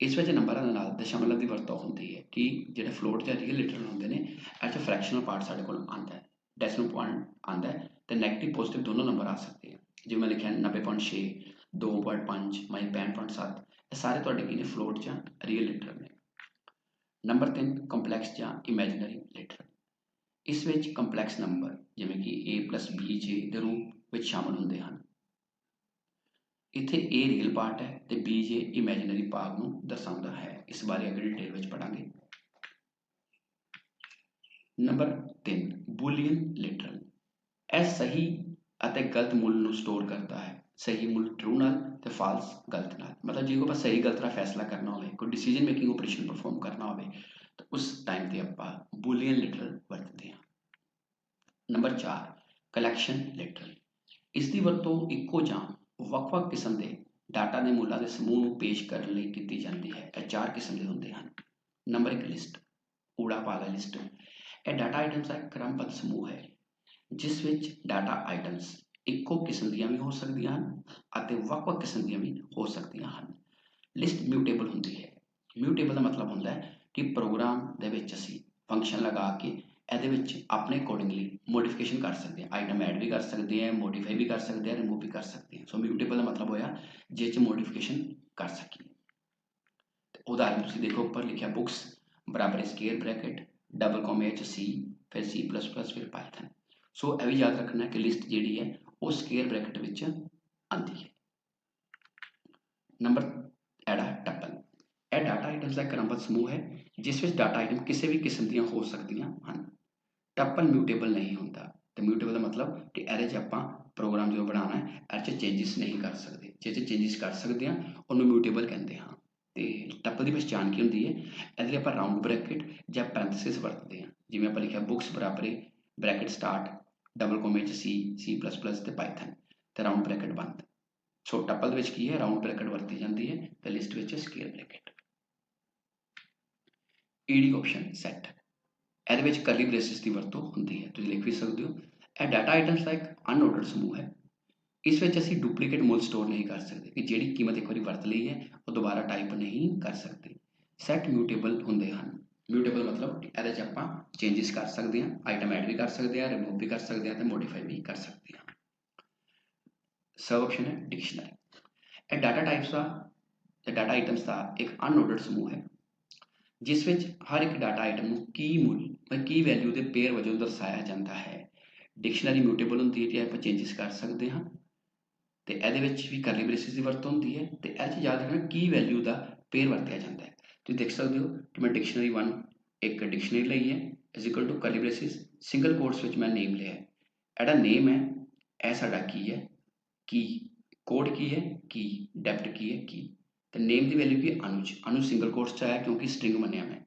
ਇਸ ਵਿੱਚ ਨੰਬਰਾਂ ਦੇ ਨਾਲ ਦਸ਼ਮਲਵ ਦੀ ਵਰਤੋਂ ਹੁੰਦੀ ਹੈ ਕਿ ਜਿਹੜੇ ਫਲੋਟ ਜਾਂ ਰੀਅਲ ਲਿਟਰਲ ਹੁੰਦੇ ਨੇ, ਇਹ 'ਚ ਫ੍ਰੈਕਸ਼ਨਲ ਪਾਰਟ ਸਾਡੇ ਕੋਲ ਆਉਂਦਾ ਹੈ ਡੈਸੀਮਲ ਪੁਆਇੰਟ ਆਉਂਦਾ ਹੈ, ਤੇ 네ਗੇਟਿਵ ਪੋਜ਼ਿਟਿਵ ਦੋਨੋਂ ਨੰਬਰ ਆ ਸਕਦੇ ਆ। ਜਿਵੇਂ ਮੈਂ ਲਿਖਿਆ 90.6 2.5 ਮਾਈ 65.7 ਇਹ ਸਾਰੇ ਤੁਹਾਡੇ ਕੀ ਨੇ ਫਲੋਟ ਜਾਂ ਰੀਅਲ ਲਿਟਰਲ ਨੇ? ਨੰਬਰ 3 ਕੰਪਲੈਕਸ ਜਾਂ ਇਮੇਜਿਨਰੀ ਲਿਟਰਲ ਇਸ ਵਿੱਚ ਕੰਪਲੈਕਸ ਨੰਬਰ ਜਿਵੇਂ ਕਿ a bj ਦੇ ਰੂਪ ਵਿੱਚ ਸ਼ਾਮਲ ਹੁੰਦੇ ਹਨ। ਇੱਥੇ a ਰੀਅਲ ਪਾਰਟ ਹੈ ਤੇ bj ਇਮੇਜਿਨਰੀ ਭਾਗ ਨੂੰ ਦਰਸਾਉਂਦਾ ਹੈ। ਇਸ ਬਾਰੇ ਅਗਲੀ ਡਿਟੇਲ ਵਿੱਚ ਪੜਾਂਗੇ ਨੰਬਰ 3 ਬੂਲੀਅਨ ਲਿਟਰਲ ਇਹ ਸਹੀ ਅਤੇ ਗਲਤ ਮੁੱਲ ਨੂੰ ਸਟੋਰ ਕਰਦਾ ਹੈ। ਸਹੀ ਮੁੱਲ ਟਰੂ ਨਾਲ ਤੇ ਫਾਲਸ ਗਲਤ ਨਾਲ। ਮਤਲਬ ਜੇ ਕੋਈ ਆਪਾਂ ਸਹੀ ਗਲਤ ਦਾ ਫੈਸਲਾ ਕਰਨਾ ਹੋਵੇ, ਕੋਈ ਡਿਸੀਜਨ ਮੇਕਿੰਗ ਆਪਰੇਸ਼ਨ ਪਰਫਾਰਮ ਕਰਨਾ ਹੋਵੇ, ਤਾਂ ਉਸ ਟਾਈਮ ਤੇ ਆਪਾਂ ਬੂਲੀਅਨ ਲਿਟਰਲ ਵਰਤਦੇ ਹਾਂ। ਨੰਬਰ 4 ਕਲੈਕਸ਼ਨ ਲਿਟਰਲ ਇਸ ਦੀ ਵਰਤੋਂ ਇੱਕੋ ਜਾਂ ਵੱਖ-ਵੱਖ ਕਿਸਮ ਦੇ ਡਾਟਾ ਦੇ ਮੁੱਲਾਂ ਦੇ ਸਮੂਹ ਨੂੰ ਪੇਸ਼ ਕਰਨ ਲਈ ਕੀਤੀ ਜਾਂਦੀ ਹੈ। ਇਹ ਚਾਰ ਕਿਸਮ ਦੇ ਹੁੰਦੇ ਹਨ। ਨੰਬਰ 1 ਲਿਸਟ ਊੜਾ ਪਾਲਾ ਲਿਸਟ ਇਹ ਡਾਟਾ ਆਈਟਮਸ ਦਾ ਇੱਕ ਕ੍ਰਮਬੱਧ ਸਮੂਹ ਹੈ। ਜਿਸ ਵਿੱਚ ਡਾਟਾ ਆਈਟਮਸ ਇੱਕੋ ਕਿਸਮ ਦੀਆਂ ਵੀ ਹੋ ਸਕਦੀਆਂ ਹਨ ਅਤੇ ਵੱਖ-ਵੱਖ ਕਿਸਮ ਦੀਆਂ ਵੀ ਹੋ ਸਕਦੀਆਂ ਹਨ। ਲਿਸਟ ਮਿਊਟੇਬਲ ਹੁੰਦੀ ਹੈ। ਮਿਊਟੇਬਲ ਦਾ ਮਤਲਬ ਹੁੰਦਾ ਹੈ ਕਿ ਪ੍ਰੋਗਰਾਮ ਦੇ ਵਿੱਚ ਅਸੀਂ ਫੰਕਸ਼ਨ ਲਗਾ ਕੇ ਇਹਦੇ ਵਿੱਚ ਆਪਣੇ ਅਕੋਰਡਿੰਗਲੀ ਮੋਡੀਫਿਕੇਸ਼ਨ ਕਰ ਸਕਦੇ ਹਾਂ। ਆਈਟਮ ਐਡ ਵੀ ਕਰ ਸਕਦੇ ਹਾਂ ਮੋਡੀਫਾਈ ਵੀ ਕਰ ਸਕਦੇ ਹਾਂ ਰਿਮੂਵ ਵੀ ਕਰ ਸਕਦੇ ਹਾਂ। ਸੋ ਮਿਊਟੇਬਲ ਦਾ ਮਤਲਬ ਹੋਇਆ ਜਿਸ 'ਚ ਮੋਡੀਫਿਕੇਸ਼ਨ ਕਰ ਸਕੀਏ। ਤੇ ਉਦਾਹਰਨ ਤੁਸੀਂ ਦੇਖੋ, ਉੱਪਰ ਲਿਖਿਆ ਬੁక్స్ ਬਰਾਬਰ ਸਕੁਅਰ ਬ੍ਰੈਕਟ ਡਬਲ ਕੋਮੇ ਚ ਸੀ ਫਿਰ ਸੀ ਪਲੱਸ ਪਲੱਸ ਫਿਰ ਪਾਈਥਨ ਸੋ ਇਹ ਵੀ ਯਾਦ ਰੱਖਣਾ ਕਿ ਲਿਸਟ ਜਿਹੜੀ ਹੈ ਉਹ ਸਕੇਅਰ ਬ੍ਰੈਕਟ ਵਿੱਚ ਆਉਂਦੀ ਹੈ। ਨੰਬਰ ਐਡਾ ਟੱਪਲ ਇਹ ਡਾਟਾ ਆਈਟਮਸ ਦਾ ਕ੍ਰਮਬੱਧ ਸਮੂਹ ਹੈ, ਜਿਸ ਵਿੱਚ ਡਾਟਾ ਆਈਟਮ ਕਿਸੇ ਵੀ ਕਿਸਮ ਦੀਆਂ ਹੋ ਸਕਦੀਆਂ ਹਨ। ਟਪਲ ਮਿਊਟੇਬਲ ਨਹੀਂ ਹੁੰਦਾ। ਤੇ ਮਿਊਟੇਬਲ ਦਾ ਮਤਲਬ ਕਿ ਇਹਦੇ 'ਚ ਆਪਾਂ ਪ੍ਰੋਗਰਾਮ ਜਦੋਂ ਬਣਾਉਣਾ ਹੈ ਇਹ 'ਚ ਚੇਂਜਸ ਨਹੀਂ ਕਰ ਸਕਦੇ। ਜੇ 'ਚ ਚੇਂਜਸ ਕਰ ਸਕਦੇ ਹਾਂ, ਉਹਨੂੰ ਮਿਊਟੇਬਲ ਕਹਿੰਦੇ ਹਾਂ। ਤੇ ਟਪਲ ਦੀ ਪਛਾਣ ਕੀ ਹੁੰਦੀ ਹੈ? ਇਹਦੇ ਲਈ ਆਪਾਂ ਰਾਉਂਡ ਬ੍ਰੈਕਟ ਜਾਂ ਪੈਰੈਂਥੇਸਿਸ ਵਰਤਦੇ ਹਾਂ। ਜਿਵੇਂ ਆਪਾਂ ਲਿਖਿਆ ਬੁక్స్ ਬਰਾਬਰ ਬ੍ਰੈਕਟ ਸਟਾਰਟ ਡਬਲ ਕੋਮੇ 'ਚ ਸੀ ਸੀ ਪਲੱਸ ਪਲੱਸ ਤੇ ਪਾਈਥਨ ਤੇ ਰਾਉਂਡ ਬ੍ਰੈਕਟ ਬੰਦ ਸੋ ਟੱਪਲ ਦੇ ਵਿੱਚ ਕੀ ਹੈ? ਰਾਉਂਡ ਬ੍ਰੈਕਟ ਵਰਤੀ ਜਾਂਦੀ ਹੈ ਤੇ ਲਿਸਟ ਵਿੱਚ ਸਕੁਅਰ ਬ੍ਰੈਕਟ ਈਡੀ ਆਪਸ਼ਨ ਸੈੱਟ ਇਹਦੇ ਵਿੱਚ ਕਰਲੀ ਬ੍ਰੇਸਿਸ ਦੀ ਵਰਤੋਂ ਹੁੰਦੀ ਹੈ। ਤੁਸੀਂ ਲਿਖ ਵੀ ਸਕਦੇ ਹੋ। ਇਹ ਡਾਟਾ ਆਈਟਮਸ ਦਾ ਇੱਕ ਅਨਆਰਡਰਡ ਸਮੂਹ ਹੈ। ਇਸ ਵਿੱਚ ਅਸੀਂ ਡੁਪਲੀਕੇਟ ਮੁੱਲ ਸਟੋਰ ਨਹੀਂ ਕਰ ਸਕਦੇ। ਕਿ ਜਿਹੜੀ ਕੀਮਤ ਇੱਕ ਵਾਰੀ ਵਰਤ ਲਈ ਹੈ, ਉਹ ਦੁਬਾਰਾ ਟਾਈਪ ਨਹੀਂ ਕਰ ਸਕਦੇ। ਸੈੱਟ ਮਿਊਟੇਬਲ ਹੁੰਦੇ ਹਨ। ਮਿਊਟੇਬਲ ਮਤਲਬ ਇਹਦੇ 'ਚ ਆਪਾਂ ਚੇਂਜਸ ਕਰ ਸਕਦੇ ਹਾਂ ਆਈਟਮ ਐਡ ਵੀ ਕਰ ਸਕਦੇ ਹਾਂ ਰਿਮੂਵ ਵੀ ਕਰ ਸਕਦੇ ਹਾਂ ਤੇ ਮੋਡੀਫਾਈ ਵੀ ਕਰ ਸਕਦੇ ਹਾਂ। ਸਬ ਆਪਸ਼ਨ ਹੈ ਡਿਕਸ਼ਨਰੀ ਇਹ ਡਾਟਾ ਟਾਈਪਸ ਦਾ ਤੇ ਡਾਟਾ ਆਈਟਮਸ ਦਾ ਇੱਕ ਅਨਆਰਡਰਡ ਸਮੂਹ ਹੈ, ਜਿਸ ਵਿੱਚ ਹਰ ਇੱਕ ਡਾਟਾ ਆਈਟਮ ਨੂੰ ਕੀ ਮੁੱਲ, ਮਤਲਬ ਕੀ ਵੈਲਿਊ ਦੇ ਪੇਅਰ ਵਜੋਂ ਦਰਸਾਇਆ ਜਾਂਦਾ ਹੈ। ਡਿਕਸ਼ਨਰੀ ਮਿਊਟੇਬਲ ਹੁੰਦੀ ਹੈ ਕਿ ਆਪਾਂ ਚੇਂਜਸ ਕਰ ਸਕਦੇ ਹਾਂ, ਤੇ ਇਹਦੇ ਵਿੱਚ ਵੀ ਕਰਲੀ ਬ੍ਰੇਸਿਸ ਦੀ ਵਰਤੋਂ ਹੁੰਦੀ ਹੈ, ਤੇ ਇਹ 'ਚ ਯਾਦ ਰੱਖਣਾ ਕੀ ਵੈਲਿਊ ਦਾ ਪੇਅਰ ਵਰਤਿਆ ਜਾਂਦਾ ਹੈ। ਤੁਸੀਂ ਦੇਖ ਸਕਦੇ ਹੋ ਕਿ ਮੈਂ ਡਿਕਸ਼ਨਰੀ 1 ਇੱਕ ਡਿਕਸ਼ਨਰੀ ਲਈ ਹੈ is equal to curly braces single quotes ਵਿੱਚ ਮੈਂ ਨੇਮ ਲਿਆ ਹੈ। ਇਹਦਾ ਨੇਮ ਹੈ, ਇਹ ਸਾਡਾ ਕੀ ਹੈ? ਕੀ ਕੋਡ ਕੀ ਹੈ? ਕੀ ਡੈਪਟ ਕੀ ਹੈ? ਕੀ? ਤੇ ਨੇਮ ਦੀ ਵੈਲਿਊ ਕੀ ਅਨੁਜ ਅਨੁਜ ਸਿੰਗਲ ਕੋਟਸ ਚ ਆਇਆ ਕਿਉਂਕਿ ਸਟ੍ਰਿੰਗ ਮੰਨਿਆ ਮੈਂ।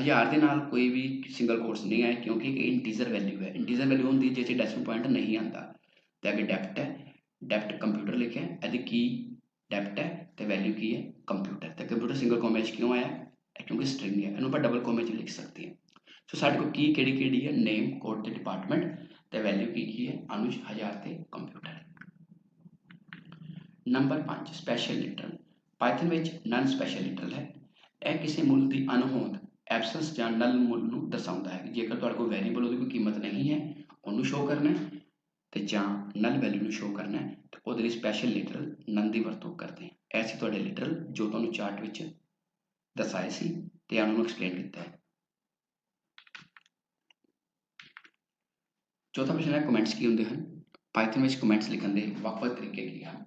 ਹਜ਼ਾਰ ਦੇ ਨਾਲ ਕੋਈ ਵੀ ਸਿੰਗਲ ਕੋਟਸ ਨਹੀਂ ਆਇਆ ਕਿਉਂਕਿ ਇਹ ਇੰਟੀਜਰ ਵੈਲਿਊ ਹੈ। ਇੰਟੀਜਰ ਵੈਲਿਊ ਹੁੰਦੀ ਜਿਸ 'ਚ ਡੈਸੀਮਲ ਪੁਆਇੰਟ ਨਹੀਂ ਆਉਂਦਾ। ਤੇ ਅੱਗੇ ਡੈਪਟ ਹੈ। ਡੈਪਟ ਕੰਪਿਊਟਰ ਲਿਖਿਆ ਇਹਦੀ ਕੀ ਡੈਪਟ ਹੈ ਤੇ ਵੈਲਿਊ ਕੀ ਹੈ ਕੰਪਿਊਟਰ ਤੇ ਕੰਪਿਊਟਰ ਸਿੰਗਲ ਕੋਮੇ 'ਚ ਕਿਉਂ ਆਇਆ ਕਿਉਂਕਿ ਸਟ੍ਰਿੰਗ ਹੈ ਇਹਨੂੰ ਆਪਾਂ ਡਬਲ ਕੋਮੇ 'ਚ ਲਿਖ ਸਕਦੇ ਹਾਂ ਸੋ ਸਾਡੇ ਕੋਲ ਕੀ ਕਿਹੜੀ ਕਿਹੜੀ ਹੈ ਨੇਮ ਕੋਡ ਤੇ ਡਿਪਾਰਟਮੈਂਟ ਤੇ ਵੈਲਿਊ ਕੀ ਕੀ ਹੈ ਅਨੁਜ ਹਜ਼ਾਰ ਤੇ computer number 5 special literal Python ਵਿੱਚ ਨਨ ਸਪੈਸ਼ਲ ਲਿਟਰਲ ਹੈ ਇਹ ਕਿਸੇ ਮੁੱਲ ਦੀ ਅਨਹੋਂਦ ਐਬਸੈਂਸ ਜਾਂ ਨਲ ਮੁੱਲ ਨੂੰ ਦਰਸਾਉਂਦਾ ਹੈ ਜੇਕਰ ਤੁਹਾਡੇ ਕੋਲ ਵੈਰੀਏਬਲ ਉਹਦੀ ਕੋਈ ਕੀਮਤ ਨਹੀਂ ਹੈ ਉਹਨੂੰ ਸ਼ੋ ਕਰਨਾ ਹੈ ਤੇ ਜਾਂ ਨਲ ਵੈਲਿਊ ਨੂੰ ਸ਼ੋ ਕਰਨਾ ਹੈ, ਤੇ ਉਹਦੇ ਲਈ ਸਪੈਸ਼ਲ ਲਿਟਰਲ ਨਨ ਦੀ ਵਰਤੋਂ ਕਰਦੇ ਹਾਂ। ਐਸੀ ਤੁਹਾਡੇ ਲਿਟਰਲ ਜੋ ਤੁਹਾਨੂੰ ਚਾਰਟ ਵਿੱਚ ਦਰਸਾਏ ਸੀ ਤੇ ਇਹਨਾਂ ਨੂੰ ਐਕਸਪਲੇਨ ਕੀਤਾ ਹੈ। ਚੌਥਾ ਪ੍ਰਸ਼ਨ ਹੈ ਕਮੈਂਟਸ ਕੀ ਹੁੰਦੇ ਹਨ? ਪਾਈਥਨ ਵਿੱਚ ਕਮੈਂਟਸ ਲਿਖਣ ਦੇ ਵੱਖ-ਵੱਖ ਤਰੀਕੇ ਕੀ ਹਨ?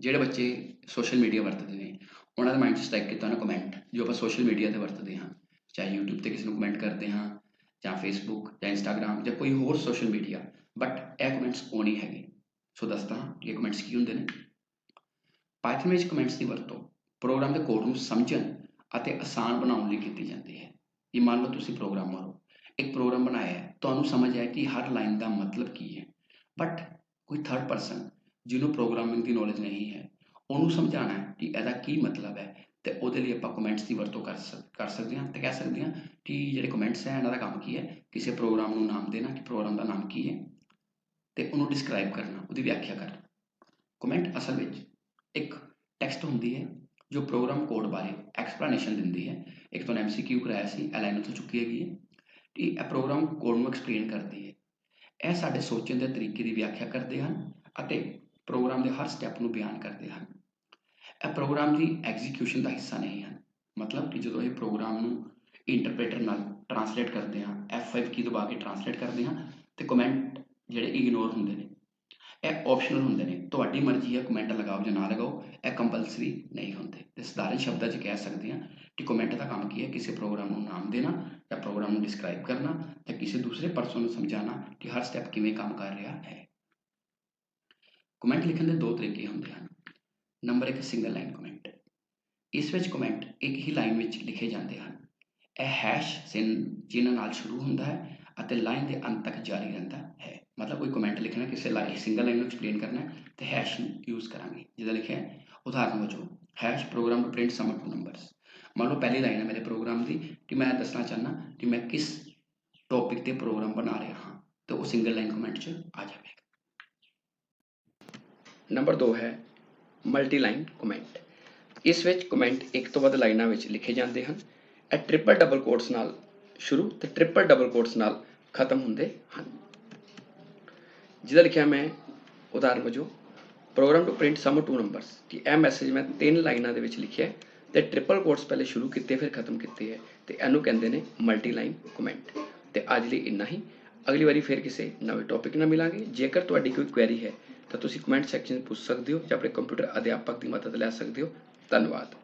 ਜਿਹੜੇ ਬੱਚੇ ਸੋਸ਼ਲ ਮੀਡੀਆ ਵਰਤਦੇ ਨੇ, ਉਹਨਾਂ ਦੇ ਮਾਈਂਡ 'ਚ ਸਟ੍ਰਾਈਕ ਕੀਤਾ ਨਾ ਕਮੈਂਟ ਜੋ ਆਪਾਂ ਸੋਸ਼ਲ ਮੀਡੀਆ ਤੇ ਵਰਤਦੇ ਹਾਂ। ਚਾਹੇ YouTube ਤੇ ਕਿਸੇ ਨੂੰ ਕਮੈਂਟ ਕਰਦੇ ਹਾਂ, ਜਾਂ Facebook ਜਾਂ Instagram ਜਾਂ ਕੋਈ ਹੋਰ ਸੋਸ਼ਲ ਮੀਡੀਆ ਬਟ ਇਹ ਕਮੈਂਟਸ ਉਹ ਨਹੀਂ ਹੈਗੇ। ਸੋ ਦੱਸਦਾ ਹਾਂ ਇਹ ਕਮੈਂਟਸ ਕੀ ਹੁੰਦੇ ਨੇ। ਪਾਈਥਨ ਵਿੱਚ ਕਮੈਂਟਸ ਦੀ ਵਰਤੋਂ ਪ੍ਰੋਗਰਾਮ ਦੇ ਕੋਡ ਨੂੰ ਸਮਝਣ ਅਤੇ ਆਸਾਨ ਬਣਾਉਣ ਲਈ ਕੀਤੀ ਜਾਂਦੀ ਹੈ। ਇਹ ਮੰਨ ਲਓ ਤੁਸੀਂ ਪ੍ਰੋਗਰਾਮਰ ਹੋ। ਇੱਕ ਪ੍ਰੋਗਰਾਮ ਬਣਾਇਆ ਹੈ। ਤੁਹਾਨੂੰ ਸਮਝ ਆਇਆ ਕਿ ਹਰ ਲਾਈਨ ਦਾ ਮਤਲਬ ਕੀ ਹੈ। ਬਟ ਕੋਈ ਥਰਡ ਪਰਸਨ ਜਿਹਨੂੰ ਪ੍ਰੋਗਰਾਮਿੰਗ ਦੀ ਨੌਲੇਜ ਨਹੀਂ ਹੈ, ਉਹਨੂੰ ਸਮਝਾਉਣਾ ਹੈ ਕਿ ਇਹਦਾ ਕੀ ਮਤਲਬ ਹੈ ਤੇ ਉਹਦੇ ਲਈ ਆਪਾਂ ਕਮੈਂਟਸ ਦੀ ਵਰਤੋਂ ਕਰ ਸਕ, ਕਰ ਸਕਦੇ ਹਾਂ ਤੇ ਕਹਿ ਸਕਦੇ ਹਾਂ ਕਿ ਜਿਹੜੇ ਕਮੈਂਟਸ ਹੈ, ਇਹਨਾਂ ਦਾ ਕੰਮ ਕੀ ਹੈ? ਕਿਸੇ ਪ੍ਰੋਗਰਾਮ ਨੂੰ ਨਾਮ ਦੇਣਾ ਕਿ ਪ੍ਰੋਗਰਾਮ ਦਾ ਨਾਮ ਕੀ ਹੈ? ਤੇ ਉਹਨੂੰ ਡਿਸਕ੍ਰਾਈਬ ਕਰਨਾ, ਉਹਦੀ ਵਿਆਖਿਆ ਕਰਨਾ। ਕਮੈਂਟ ਅਸਲ ਵਿੱਚ ਇੱਕ ਟੈਕਸਟ ਹੁੰਦੀ ਹੈ, ਜੋ ਪ੍ਰੋਗਰਾਮ ਕੋਡ ਬਾਰੇ ਐਕਸਪਲੇਨੇਸ਼ਨ ਦਿੰਦੀ ਹੈ। ਇੱਕ ਤੁਹਾਨੂੰ ਐਮਸੀਕਿਊ ਕਰਾਇਆ ਸੀ, ਇਹ ਲਾਈਨ ਉੱਥੋਂ ਚੁੱਕੀ ਹੈਗੀ ਹੈ। ਕਿ ਇਹ ਪ੍ਰੋਗਰਾਮ ਕੋਡ ਨੂੰ ਐਕਸਪਲੇਨ ਕਰਦੀ ਹੈ। ਇਹ ਸਾਡੇ ਸੋਚਣ ਦੇ ਤਰੀਕੇ ਦੀ ਵਿਆਖਿਆ ਕਰਦੇ ਹਨ ਅਤੇ ਪ੍ਰੋਗਰਾਮ ਦੇ ਹਰ ਸਟੈਪ ਨੂੰ ਬਿਆਨ ਕਰਦੇ ਹਨ। ਇਹ ਪ੍ਰੋਗਰਾਮ ਦੀ ਐਗਜ਼ੀਕਿਊਸ਼ਨ ਦਾ ਹਿੱਸਾ ਨਹੀਂ ਹਨ। ਮਤਲਬ ਕਿ ਜਦੋਂ ਇਹ ਪ੍ਰੋਗਰਾਮ ਨੂੰ ਇੰਟਰਪ੍ਰੀਟਰ ਨਾਲ ਟਰਾਂਸਲੇਟ ਕਰਦੇ ਹਾਂ F5 ਕੀ ਦਬਾ ਕੇ ਟਰਾਂਸਲੇਟ ਕਰਦੇ ਹਾਂ, ਤੇ ਕਮੈਂਟ ਜਿਹੜੇ ਇਗਨੋਰ ਹੁੰਦੇ ਨੇ, ਇਹ ਆਪਸ਼ਨਲ ਹੁੰਦੇ ਨੇ। ਤੁਹਾਡੀ ਮਰਜ਼ੀ ਹੈ ਕਮੈਂਟ ਲਗਾਓ ਜਾਂ ਨਾ ਲਗਾਓ, ਇਹ ਕੰਪਲਸਰੀ ਨਹੀਂ ਹੁੰਦੇ। ਤੇ ਸਧਾਰਨ ਸ਼ਬਦਾਂ 'ਚ ਕਹਿ ਸਕਦੇ ਹਾਂ ਕਿ ਕਮੈਂਟ ਦਾ ਕੰਮ ਕੀ ਹੈ? ਕਿਸੇ ਪ੍ਰੋਗਰਾਮ ਨੂੰ ਨਾਮ ਦੇਣਾ ਜਾਂ ਪ੍ਰੋਗਰਾਮ ਨੂੰ ਡਿਸਕ੍ਰਾਈਬ ਕਰਨਾ ਜਾਂ ਕਿਸੇ ਦੂਸਰੇ ਪਰਸਨ ਨੂੰ ਸਮਝਾਉਣਾ ਕਿ ਹਰ ਸਟੈਪ ਕਿਵੇਂ ਕੰਮ ਕਰ ਰਿਹਾ ਹੈ। ਕਮੈਂਟ ਲਿਖਣ ਦੇ ਦੋ ਤਰੀਕੇ ਹੁੰਦੇ ਹਨ। ਨੰਬਰ 1 ਸਿੰਗਲ ਲਾਈਨ ਕਮੈਂਟ ਇਸ ਵਿੱਚ ਕਮੈਂਟ ਇੱਕ ਹੀ ਲਾਈਨ ਵਿੱਚ ਲਿਖੇ ਜਾਂਦੇ ਹਨ। ਇਹ ਹੈਸ਼ ਚਿੰਨ੍ਹ ਨਾਲ ਸ਼ੁਰੂ ਹੁੰਦਾ ਹੈ ਅਤੇ ਲਾਈਨ ਦੇ ਅੰਤ ਤੱਕ ਜਾਰੀ ਰਹਿੰਦਾ ਹੈ। ਮਤਲਬ ਕੋਈ ਕਮੈਂਟ ਲਿਖਣਾ ਕਿਸੇ ਲਾਈਨ ਸਿੰਗਲ ਲਾਈਨ ਨੂੰ ਐਕਸਪਲੇਨ ਕਰਨਾ ਹੈ ਤੇ ਹੈਸ਼ ਨੂੰ ਯੂਜ਼ ਕਰਾਂਗੇ ਜਿਹਦਾ ਲਿਖਿਆ ਹੈ ਉਦਾਹਰਨ ਵਜੋਂ hash program to print sum two numbers ਮੰਨ ਲਓ ਪਹਿਲੀ ਲਾਈਨ ਹੈ ਮੇਰੇ ਪ੍ਰੋਗਰਾਮ ਦੀ ਕਿ ਮੈਂ ਦੱਸਣਾ ਚਾਹਨਾ ਕਿ ਮੈਂ ਕਿਸ ਟੌਪਿਕ ਤੇ ਪ੍ਰੋਗਰਾਮ ਬਣਾ ਰਿਹਾ ਹਾਂ ਤੇ ਉਹ ਸਿੰਗਲ ਲਾਈਨ ਕਮੈਂਟ 'ਚ ਆ ਜਾਵੇਗਾ ਨੰਬਰ 2 ਹੈ ਮਲਟੀ ਲਾਈਨ ਕਮੈਂਟ ਇਸ ਵਿੱਚ ਕਮੈਂਟ ਇੱਕ ਤੋਂ ਵੱਧ ਲਾਈਨਾਂ ਵਿੱਚ ਲਿਖੇ ਜਾਂਦੇ ਹਨ ਇਹ ਟ੍ਰਿਪਲ ਡਬਲ ਕੋਟਸ ਨਾਲ ਸ਼ੁਰੂ ਤੇ ਟ੍ਰਿਪਲ ਡਬਲ ਕੋਟਸ ਨਾਲ ਖਤਮ ਹੁੰਦੇ ਹਨ ਜਿਹਦਾ ਲਿਖਿਆ ਮੈਂ ਉਦਾਹਰਨ ਵਜੋਂ program to print sum two numbers ਕਿ ਇਹ ਮੈਸੇਜ ਮੈਂ ਤਿੰਨ ਲਾਈਨਾਂ ਦੇ ਵਿੱਚ ਲਿਖਿਆ ਹੈ ਤੇ ਟ੍ਰਿਪਲ ਕੋਟਸ ਪਹਿਲੇ ਸ਼ੁਰੂ ਕੀਤੇ ਫਿਰ ਖਤਮ ਕੀਤੇ ਹੈ ਤੇ ਇਹਨੂੰ ਕਹਿੰਦੇ ਨੇ ਮਲਟੀ ਲਾਈਨ ਕਮੈਂਟ ਤੇ ਅੱਜ ਲਈ ਇੰਨਾ ਹੀ ਅਗਲੀ ਵਾਰੀ ਫਿਰ ਕਿਸੇ ਨਵੇਂ ਟੌਪਿਕ ਨਾਲ ਮਿਲਾਂਗੇ ਜੇਕਰ ਤੁਹਾਡੀ ਕੋਈ ਕੁਐਰੀ ਹੈ ਤਾਂ ਤੁਸੀਂ ਕਮੈਂਟ ਸੈਕਸ਼ਨ 'ਚ ਪੁੱਛ ਸਕਦੇ ਹੋ ਜਾਂ ਆਪਣੇ ਕੰਪਿਊਟਰ ਅਧਿਆਪਕ ਦੀ ਮਦਦ ਲੈ ਸਕਦੇ ਹੋ ਧੰਨਵਾਦ